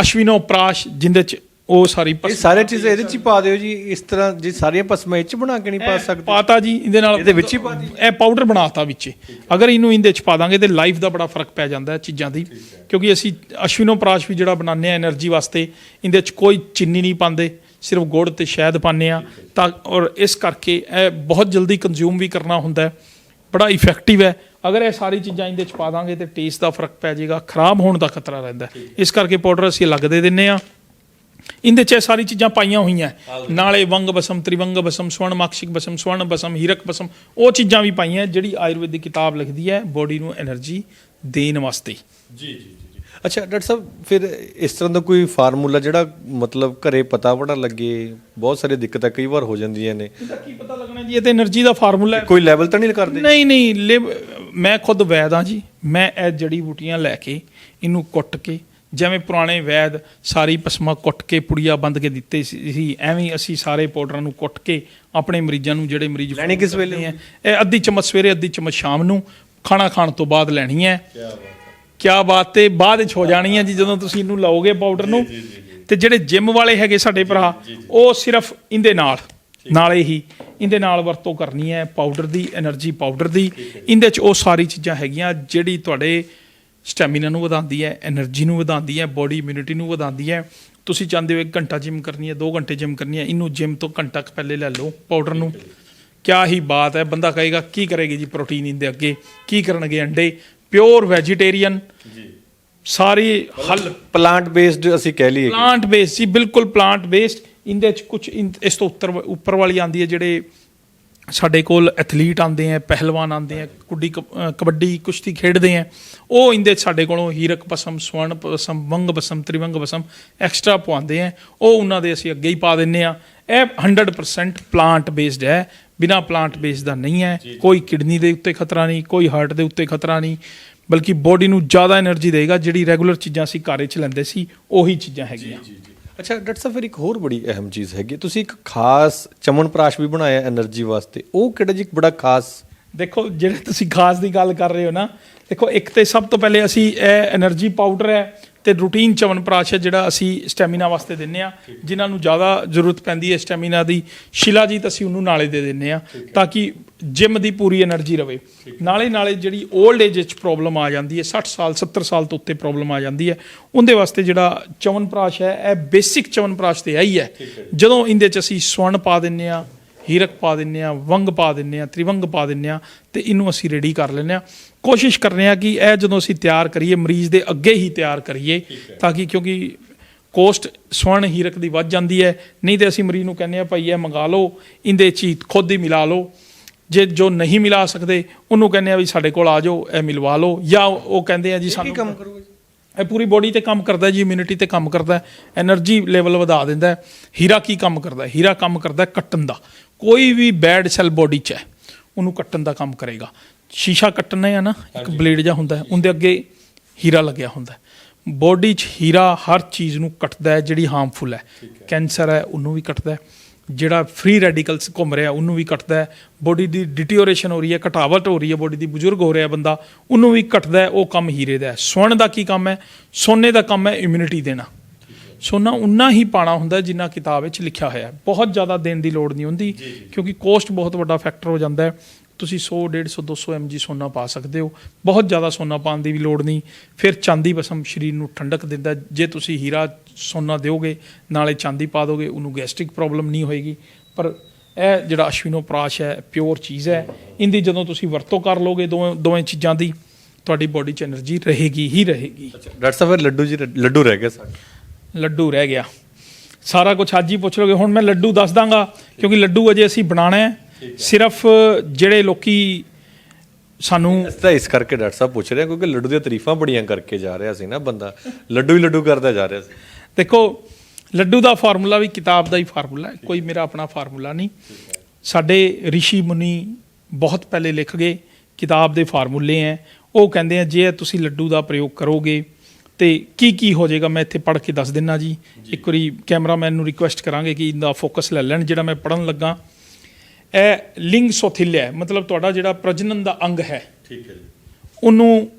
ਅਸ਼ਵਿਨੋ ਪ੍ਰਾਸ਼ ਜਿੰਦੇ ਚ ਉਹ ਸਾਰੀ ਇਹ ਸਾਰੇ ਚੀਜ਼ ਇਹਦੇ ਚ ਹੀ ਪਾ ਦਿਓ ਜੀ ਇਸ ਤਰ੍ਹਾਂ ਜੀ ਸਾਰੀਆਂ ਪਸਮਾਂ ਇਹ ਚ ਬਣਾ ਕੇ ਨਹੀਂ ਪਾ ਸਕਦੇ। ਪਾਤਾ ਜੀ ਇਹਦੇ ਨਾਲ ਇਹਦੇ ਵਿੱਚ ਹੀ ਪਾ ਦੀ ਇਹ ਪਾਊਡਰ ਬਣਾਤਾ ਵਿੱਚ ਅਗਰ ਇਹਨੂੰ ਇਹਦੇ ਚ ਪਾ ਦਾਂਗੇ ਤੇ ਲਾਈਫ ਦਾ ਬੜਾ ਫ਼ਰਕ ਪੈ ਜਾਂਦਾ ਹੈ ਚੀਜ਼ਾਂ ਦੀ। ਕਿਉਂਕਿ ਅਸੀਂ ਅਸ਼ਵਿਨੋ ਪ੍ਰਾਸ਼ ਵੀ ਜਿਹੜਾ ਬਣਾਉਂਦੇ ਆ એનર્ਜੀ ਵਾਸਤੇ ਇਹਦੇ ਚ ਕੋਈ ਚੀਨੀ ਨਹੀਂ ਪਾਉਂਦੇ। ਸਿਰਫ ਗੁੜ ਤੇ ਸ਼ਹਿਦ ਪਾਉਂਦੇ ਆ ਤਾਂ ਔਰ ਇਸ ਕਰਕੇ ਇਹ ਬਹੁਤ ਜਲਦੀ ਕੰਜ਼ਿਊਮ ਵੀ ਕਰਨਾ ਹੁੰਦਾ ਬੜਾ ਇਫੈਕਟਿਵ ਹੈ। ਅਗਰ ਇਹ ਸਾਰੀ ਚੀਜ਼ਾਂ ਇਹਦੇ ਚ ਪਾ ਦਾਂਗੇ ਤੇ ਟੇਸਟ ਦਾ ਫ਼ਰਕ ਪੈ ਜਾਏਗਾ, ਖਰਾਬ ਹੋਣ ਦਾ ਖਤਰਾ ਰਹਿੰਦਾ ਇਸ ਕਰਕੇ ਪਾਊਡਰ ਅਸੀਂ ਅਲੱਗ ਦੇ ਦਿੰਨੇ ਆ ਇੰਦੇ ਚ ਇਹ ਸਾਰੀ ਚੀਜ਼ਾਂ ਪਾਈਆਂ ਹੋਈਆਂ ਨਾਲੇ ਵੰਗ ਬਸਮ ਤ੍ਰਿਵੰਗ ਬਸਮ ਸਵਰਣ ਮਾਕਸ਼ਿਕ ਬਸਮ ਸਵਰਣ ਬਸਮ ਹੀਰਕ ਬਸਮ ਉਹ ਚੀਜ਼ਾਂ ਵੀ ਪਾਈਆਂ ਜਿਹੜੀ ਆਯੁਰਵੇਦਿਕ ਕਿਤਾਬ ਲਿਖਦੀ ਹੈ ਬੋਡੀ ਨੂੰ એનર્ਜੀ ਦੇਣ ਵਾਸਤੇ। ਜੀ ਜੀ। ਅੱਛਾ ਡਾਕਟਰ ਸਾਹਿਬ ਫਿਰ ਇਸ ਤਰ੍ਹਾਂ ਦਾ ਕੋਈ ਫਾਰਮੂਲਾ ਜਿਹੜਾ ਮਤਲਬ ਘਰੇ ਪਤਾ ਪੜਾ ਲੱਗੇ ਬਹੁਤ ਸਾਰੇ ਦਿੱਕਤਾਂ ਕਈ ਵਾਰ ਹੋ ਜਾਂਦੀਆਂ ਨੇ। ਇਹਦਾ ਕੀ ਪਤਾ ਲੱਗਣਾ ਜੀ? ਇਹ ਤੇ એનર્ਜੀ ਦਾ ਫਾਰਮੂਲਾ ਹੈ। ਕੋਈ ਲੈਵਲ ਤਾਂ ਨਹੀਂ ਕਰਦੇ? ਨਹੀਂ ਨਹੀਂ ਲਿਬ- ਮੈਂ ਖੁਦ ਵੈਦ ਹਾਂ ਜੀ। ਮੈਂ ਇਹ ਜੜੀ ਬੂਟੀਆਂ ਲੈ ਕੇ ਇਹਨੂੰ ਕੁੱਟ ਕੇ ਜਿਵੇਂ ਪੁਰਾਣੇ ਵੈਦ ਸਾਰੀ ਪਸਮਾ ਕੁੱਟ ਕੇ ਪੁੜੀਆ ਬੰਦ ਕੇ ਦਿੱਤੇ ਸੀ ਐਵੇਂ ਅਸੀਂ ਸਾਰੇ ਪਾਊਡਰਾਂ ਨੂੰ ਕੁੱਟ ਕੇ ਆਪਣੇ ਮਰੀਜ਼ਾਂ ਨੂੰ ਜਿਹੜੇ ਮਰੀਜ਼ ਲੈਣੇ ਕਿਸ ਵੇਲੇ ਹੈ ਇਹ ਅੱਧੀ ਚਮਚ ਸਵੇਰੇ ਅੱਧੀ ਚਮਚ ਸ਼ਾਮ ਨੂੰ ਖਾਣਾ ਖਾਣ ਤੋਂ ਬਾਅਦ ਲੈਣੀ ਹੈ। ਕਿਆ ਬਾਤ ਤੇ ਬਾਅਦ ਵਿੱਚ ਹੋ ਜਾਣੀ ਹੈ ਜੀ ਜਦੋਂ ਤੁਸੀਂ ਇਹਨੂੰ ਲਾਓਗੇ ਪਾਊਡਰ ਨੂੰ। ਤੇ ਜਿਹੜੇ ਜਿਮ ਵਾਲੇ ਹੈਗੇ ਸਾਡੇ ਭਰਾ ਉਹ ਸਿਰਫ ਇਹਦੇ ਨਾਲ ਨਾਲੇ ਹੀ ਇਹਦੇ ਨਾਲ ਵਰਤੋਂ ਕਰਨੀ ਹੈ ਪਾਊਡਰ ਦੀ એનર્ਜੀ ਪਾਊਡਰ ਦੀ। ਇਹਦੇ ਚ ਉਹ ਸਾਰੀ ਚੀਜ਼ਾਂ ਹੈਗੀਆਂ ਜਿਹੜੀ ਤੁਹਾਡੇ ਸਟੈਮਿਨਾ ਨੂੰ ਵਧਾਉਂਦੀ ਹੈ એનર્ਜੀ ਨੂੰ ਵਧਾਉਂਦੀ ਹੈ ਬੋਡੀ ਇਮਿਊਨਿਟੀ ਨੂੰ ਵਧਾਉਂਦੀ ਹੈ। ਤੁਸੀਂ ਚਾਹੁੰਦੇ ਹੋ ਇੱਕ ਘੰਟਾ ਜਿਮ ਕਰਨੀ ਹੈ 2 ਘੰਟੇ ਜਿਮ ਕਰਨੀ ਹੈ ਇਹਨੂੰ ਜਿਮ ਤੋਂ ਘੰਟਾ ਕ ਪਹਿਲੇ ਲੈ ਲਓ ਪਾਊਡਰ ਨੂੰ। ਕਿਆ ਹੀ ਬਾਤ ਹੈ ਬੰਦਾ ਕਹੇਗਾ ਕੀ ਕਰੇਗੀ ਜੀ ਪ੍ਰੋਟੀਨ ਇਹਦੇ ਅੱਗੇ? ਕੀ ਕਰਨਗੇ ਅੰਡੇ? ਪਿਓਰ ਵੈਜੀਟੇਰੀਅਨ ਸਾਰੀ ਹੱਲ ਪਲਾਂਟ ਬੇਸਡ ਅਸੀਂ ਕਹਿ ਲਈਏ ਪਲਾਂਟ ਬੇਸਡ ਜੀ ਬਿਲਕੁਲ ਪਲਾਂਟ ਬੇਸਡ ਇਹਦੇ ਚ ਕੁਝ ਇਸ ਤੋਂ ਉੱਤਰ ਉੱਪਰ ਵਾਲੀ ਆਂਦੀ ਹੈ ਜਿਹੜੇ ਸਾਡੇ ਕੋਲ ਐਥਲੀਟ ਆਉਂਦੇ ਆ ਪਹਿਲਵਾਨ ਆਉਂਦੇ ਆ ਕੁੱਡੀ ਕਬੱਡੀ ਕੁਸ਼ਤੀ ਖੇਡਦੇ ਆ ਉਹ ਇਹਦੇ 'ਚ ਸਾਡੇ ਕੋਲੋਂ ਹੀਰਕ ਪਸਮ ਸਵਰਨ ਪਸਮ ਵੰਗ ਬਸਮ ਤ੍ਰਿਵੰਗ ਬਸਮ ਐਕਸਟਰਾ ਪਵਾਉਂਦੇ ਆ ਉਹ ਉਹਨਾਂ ਦੇ ਅਸੀਂ ਅੱਗੇ ਹੀ ਪਾ ਦਿੰਨੇ ਆ ਇਹ 100% ਪਲਾਂਟ ਬੇਸਡ ਹੈ। ਬਿਨਾ ਪਲਾਂਟ ਬੇਸ ਦਾ ਨਹੀਂ ਹੈ। ਕੋਈ ਕਿਡਨੀ ਦੇ ਉੱਤੇ ਖਤਰਾ ਨਹੀਂ ਕੋਈ ਹਾਰਟ ਦੇ ਉੱਤੇ ਖਤਰਾ ਨਹੀਂ ਬਲਕਿ ਬੋਡੀ ਨੂੰ ਜ਼ਿਆਦਾ એનર્ਜੀ ਦੇਗਾ ਜਿਹੜੀ ਰੈਗੂਲਰ ਚੀਜ਼ਾਂ ਅਸੀਂ ਘਰੇ ਚ ਲੈਂਦੇ ਸੀ ਉਹੀ ਚੀਜ਼ਾਂ ਹੈਗੀਆਂ। ਅੱਛਾ ਡਾਕਟਰ ਸਾਹਿਬ ਫਿਰ ਇੱਕ ਹੋਰ ਬੜੀ ਅਹਿਮ ਚੀਜ਼ ਹੈਗੀ। ਤੁਸੀਂ ਇੱਕ ਖਾਸ ਚਮਨ ਚਮਨਪ੍ਰਾਸ਼ ਵੀ ਬਣਾਇਆ એનર્ਜੀ ਵਾਸਤੇ। ਉਹ ਕਿਹੜਾ ਜੀ ਬੜਾ ਖਾਸ? ਦੇਖੋ ਜਿਹੜੇ ਤੁਸੀਂ ਖਾਸ ਦੀ ਗੱਲ ਕਰ ਰਹੇ ਹੋ ਨਾ ਦੇਖੋ ਇੱਕ ਤੇ ਸਭ ਤੋਂ ਪਹਿਲੇ ਅਸੀਂ ਇਹ એનર્ਜੀ ਪਾਊਡਰ ਹੈ ਤੇ ਰੂਟੀਨ ਚਵਨ ਪ੍ਰਾਸ਼ਦ ਜਿਹੜਾ ਅਸੀਂ ਸਟੈਮੀਨਾ ਵਾਸਤੇ ਦਿੰਨੇ ਆ ਜਿਨ੍ਹਾਂ ਨੂੰ ਜ਼ਿਆਦਾ ਜ਼ਰੂਰਤ ਪੈਂਦੀ ਹੈ ਸਟੈਮੀਨਾ ਦੀ ਸ਼ਿਲਾਜੀਤ ਅਸੀਂ ਉਹਨੂੰ ਨਾਲੇ ਦੇ ਦਿੰਨੇ ਆ ਤਾਂ ਕਿ ਜਿਮ ਦੀ ਪੂਰੀ એનર્ਜੀ ਰਵੇ। ਨਾਲੇ ਨਾਲੇ ਜਿਹੜੀ 올ਡ ਏਜ ਵਿੱਚ ਪ੍ਰੋਬਲਮ ਆ ਜਾਂਦੀ ਹੈ 60 ਸਾਲ 70 ਸਾਲ ਤੋਂ ਉੱਤੇ ਪ੍ਰੋਬਲਮ ਆ ਜਾਂਦੀ ਹੈ ਉਹਦੇ ਵਾਸਤੇ ਜਿਹੜਾ ਚਵਨ ਪ੍ਰਾਸ਼ ਹੈ ਇਹ ਬੇਸਿਕ ਚਵਨ ਪ੍ਰਾਸ਼ ਤੇ ਆਈ ਹੈ ਜਦੋਂ ਇਹਦੇ ਚ ਅਸੀਂ ਸਵਣ ਪਾ ਦਿੰਨੇ ਆ ਹੀਰਕ ਪਾ ਦਿੰਨੇ ਆ ਵੰਗ ਪਾ ਦਿੰਨੇ ਆ ਤ੍ਰਿਵੰਗ ਪਾ ਦਿੰਨੇ ਆ ਤੇ ਇਹਨੂੰ ਅਸੀਂ ਰੈਡੀ ਕਰ ਲੈਨੇ ਆ। ਕੋਸ਼ਿਸ਼ ਕਰਨੇ ਆ ਕਿ ਇਹ ਜਦੋਂ ਅਸੀਂ ਤਿਆਰ ਕਰੀਏ ਮਰੀਜ਼ ਦੇ ਅੱਗੇ ਹੀ ਤਿਆਰ ਕਰੀਏ ਤਾਂ ਕਿ ਕਿਉਂਕਿ ਕੋਸਟ ਸਵਣ ਹੀਰਕ ਦੀ ਵੱਧ ਜਾਂਦੀ ਹੈ। ਨਹੀਂ ਤੇ ਅਸੀਂ ਮਰੀਜ਼ ਨੂੰ ਕਹਿੰਦੇ ਆ ਭਾਈ ਇਹ ਮੰਗਾ ਲਓ ਇਹਦੇ ਚੀਜ਼ ਖੁਦ ਹੀ ਮਿਲਾ ਲਓ। ਜੇ ਜੋ ਨਹੀਂ ਮਿਲਾ ਸਕਦੇ ਉਹਨੂੰ ਕਹਿੰਦੇ ਆ ਵੀ ਸਾਡੇ ਕੋਲ ਆ ਜਾਓ ਇਹ ਮਿਲਵਾ ਲਓ। ਜਾਂ ਉਹ ਕਹਿੰਦੇ ਆ ਜੀ ਸਾਨੂੰ ਕੀ ਕੰਮ ਕਰੋਗੇ ਇਹ ਪੂਰੀ ਬੋਡੀ ਤੇ ਕੰਮ ਕਰਦਾ ਜੀ ਇਮਿਊਨਿਟੀ ਤੇ ਕੰਮ ਕਰਦਾ એનર્ਜੀ ਲੈਵਲ ਵਧਾ ਦਿੰਦਾ ਹੀਰਾ ਕੀ ਕੰਮ ਕਰਦਾ ਹੀਰਾ ਕੰਮ ਕਰਦਾ ਕੱਟਣ ਦਾ। ਕੋਈ ਵੀ ਬੈਡ ਸੈਲ ਬੋਡੀ 'ਚ ਹੈ ਉਹਨੂੰ ਕੱਟਣ ਦਾ ਕੰਮ ਕਰੇਗਾ। ਸ਼ੀਸ਼ਾ ਕੱਟਣਾ ਹੈ ਨਾ ਇੱਕ ਬਲੇਡ ਜਿਹਾ ਹੁੰਦਾ ਹੈ ਉਹਦੇ ਅੱਗੇ ਹੀਰਾ ਲੱਗਿਆ ਹੁੰਦਾ ਬੋਡੀ 'ਚ ਹੀਰਾ ਹਰ ਚੀਜ਼ ਨੂੰ ਕੱਟਦਾ ਹੈ ਜਿਹੜੀ ਹਾਰਮਫੁਲ ਹੈ। ਕੈਂਸਰ ਹੈ। ਉਹਨੂੰ ਵੀ ਕੱਟਦਾ ਹੈ। ਜਿਹੜਾ ਫ੍ਰੀ ਰੈਡੀਕਲਸ ਘੁੰਮ ਰਿਹਾ ਉਹਨੂੰ ਵੀ ਕੱਟਦਾ ਹੈ। ਬੋਡੀ ਦੀ ਡਿਟੀਓਰੇਸ਼ਨ ਹੋ ਰਹੀ ਹੈ ਘਟਾਵਟ ਹੋ ਰਹੀ ਹੈ ਬੋਡੀ ਦੀ ਬਜ਼ੁਰਗ ਹੋ ਰਿਹਾ ਬੰਦਾ ਉਹਨੂੰ ਵੀ ਕੱਟਦਾ ਹੈ ਉਹ ਕੰਮ ਹੀਰੇ ਦਾ ਹੈ। ਸਵਰਨ ਦਾ ਕੀ ਕੰਮ ਹੈ? ਸੋਨੇ ਦਾ ਕੰਮ ਹੈ ਇਮਿਊਨਿਟੀ ਦੇਣਾ। ਸੋਨਾ ਉਨਾ ਹੀ ਪਾਣਾ ਹੁੰਦਾ ਜਿੰਨਾ ਕਿਤਾਬ ਵਿੱਚ ਲਿਖਿਆ ਹੋਇਆ ਹੈ। ਬਹੁਤ ਜ਼ਿਆਦਾ ਦੇਣ ਦੀ ਲੋੜ ਨਹੀਂ ਹੁੰਦੀ ਕਿਉਂਕਿ ਕੋਸਟ ਬਹੁਤ ਵੱਡਾ ਫੈਕਟਰ ਹੋ ਜਾਂਦਾ ਹੈ। ਤੁਸੀਂ 100 150 200 mg ਸੋਨਾ ਪਾ ਸਕਦੇ ਹੋ। ਬਹੁਤ ਜ਼ਿਆਦਾ ਸੋਨਾ ਪਾਣ ਦੀ ਵੀ ਲੋੜ ਨਹੀਂ। ਫਿਰ ਚਾਂਦੀ ਬਸਮ ਸਰੀਰ ਨੂੰ ਠੰਡਕ ਦਿੰਦਾ ਜੇ ਤੁਸੀਂ ਹੀਰਾ ਸੋਨਾ ਦਿਓਗੇ ਨਾਲੇ ਚਾਂਦੀ ਪਾ ਦੋਗੇ ਉਹਨੂੰ ਗੈਸਟ੍ਰਿਕ ਪ੍ਰੋਬਲਮ ਨਹੀਂ ਹੋਏਗੀ। ਪਰ ਇਹ ਜਿਹੜਾ ਅਸ਼ਵਿਨੋਪਰਾਸ਼ ਹੈ ਪਿਓਰ ਚੀਜ਼ ਹੈ। ਇਹਦੀ ਜਦੋਂ ਤੁਸੀਂ ਵਰਤੋਂ ਕਰ ਲੋਗੇ ਦੋਵੇਂ ਦੋਵੇਂ ਚੀਜ਼ਾਂ ਦੀ ਤੁਹਾਡੀ ਬੋਡੀ 'ਚ એનર્ਜੀ ਰਹੇਗੀ ਹੀ ਰਹੇਗੀ। ਡਾਕਟਰ ਸਾਹਿਬ ਲੱਡੂ ਜੀ ਲੱਡੂ ਰਹਿ ਗਿਆ ਸਾਡੇ ਲੱਡੂ ਰਹਿ ਗਿਆ। ਸਾਰਾ ਕੁਝ ਅੱਜ ਹੀ ਪੁੱਛ ਲੋਗੇ ਹੁਣ ਮੈਂ ਲੱਡੂ ਦੱਸ ਦਾਂਗਾ ਕਿਉਂਕਿ ਲੱਡੂ ਅਜੇ ਅਸੀਂ ਬਣਾਣਾ ਹੈ। ਸਿਰਫ ਜਿਹੜੇ ਲੋਕੀ ਸਾਨੂੰ ਇਸ ਤਾਂ ਇਸ ਕਰਕੇ ਡਾਕਟਰ ਸਾਹਿਬ ਪੁੱਛ ਰਿਹਾ ਕਿਉਂਕਿ ਲੱਡੂ ਦੀਆਂ ਤਾਰੀਫਾਂ ਬੜੀਆਂ ਕਰਕੇ ਜਾ ਰਿਹਾ ਸੀ ਨਾ ਬੰਦਾ। ਲੱਡੂ ਹੀ ਲੱਡੂ ਕਰਦਾ ਜਾ ਰਿਹਾ ਸੀ। ਦੇਖੋ ਲੱਡੂ ਦਾ ਫਾਰਮੂਲਾ ਵੀ ਕਿਤਾਬ ਦਾ ਹੀ ਫਾਰਮੂਲਾ ਹੈ ਕੋਈ ਮੇਰਾ ਆਪਣਾ ਫਾਰਮੂਲਾ ਨਹੀਂ। ਸਾਡੇ ઋષਿ ਮੁਨੀ ਬਹੁਤ ਪਹਿਲੇ ਲਿਖ ਗਏ ਕਿਤਾਬ ਦੇ ਫਾਰਮੂਲੇ ਹੈ। ਉਹ ਕਹਿੰਦੇ ਆ ਜੇ ਤੁਸੀਂ ਲੱਡੂ ਦਾ ਪ੍ਰਯੋਗ ਕਰੋਗੇ ਤੇ ਕੀ ਕੀ ਹੋ ਜਾਏਗਾ ਮੈਂ ਇੱਥੇ ਪੜ੍ਹ ਕੇ ਦੱਸ ਦਿੰਨਾ ਜੀ। ਇੱਕ ਵਾਰੀ ਕੈਮਰਾਮੈਨ ਨੂੰ ਰਿਕੁਐਸਟ ਕਰਾਂਗੇ ਕਿ ਇਹਦਾ ਫੋਕਸ ਲੈ ਲੈਣ ਜਿਹੜਾ ਮੈਂ ਪੜਨ ਲੱਗਾ। ਇਹ ਲਿੰਗ ਸੋਥਿਲਿਆ ਮਤਲਬ ਤੁਹਾਡਾ ਜਿਹੜਾ ਪ੍ਰਜਨਨ ਦਾ ਅੰਗ ਹੈ। ਠੀਕ ਹੈ ਜੀ। ਉਹਨੂੰ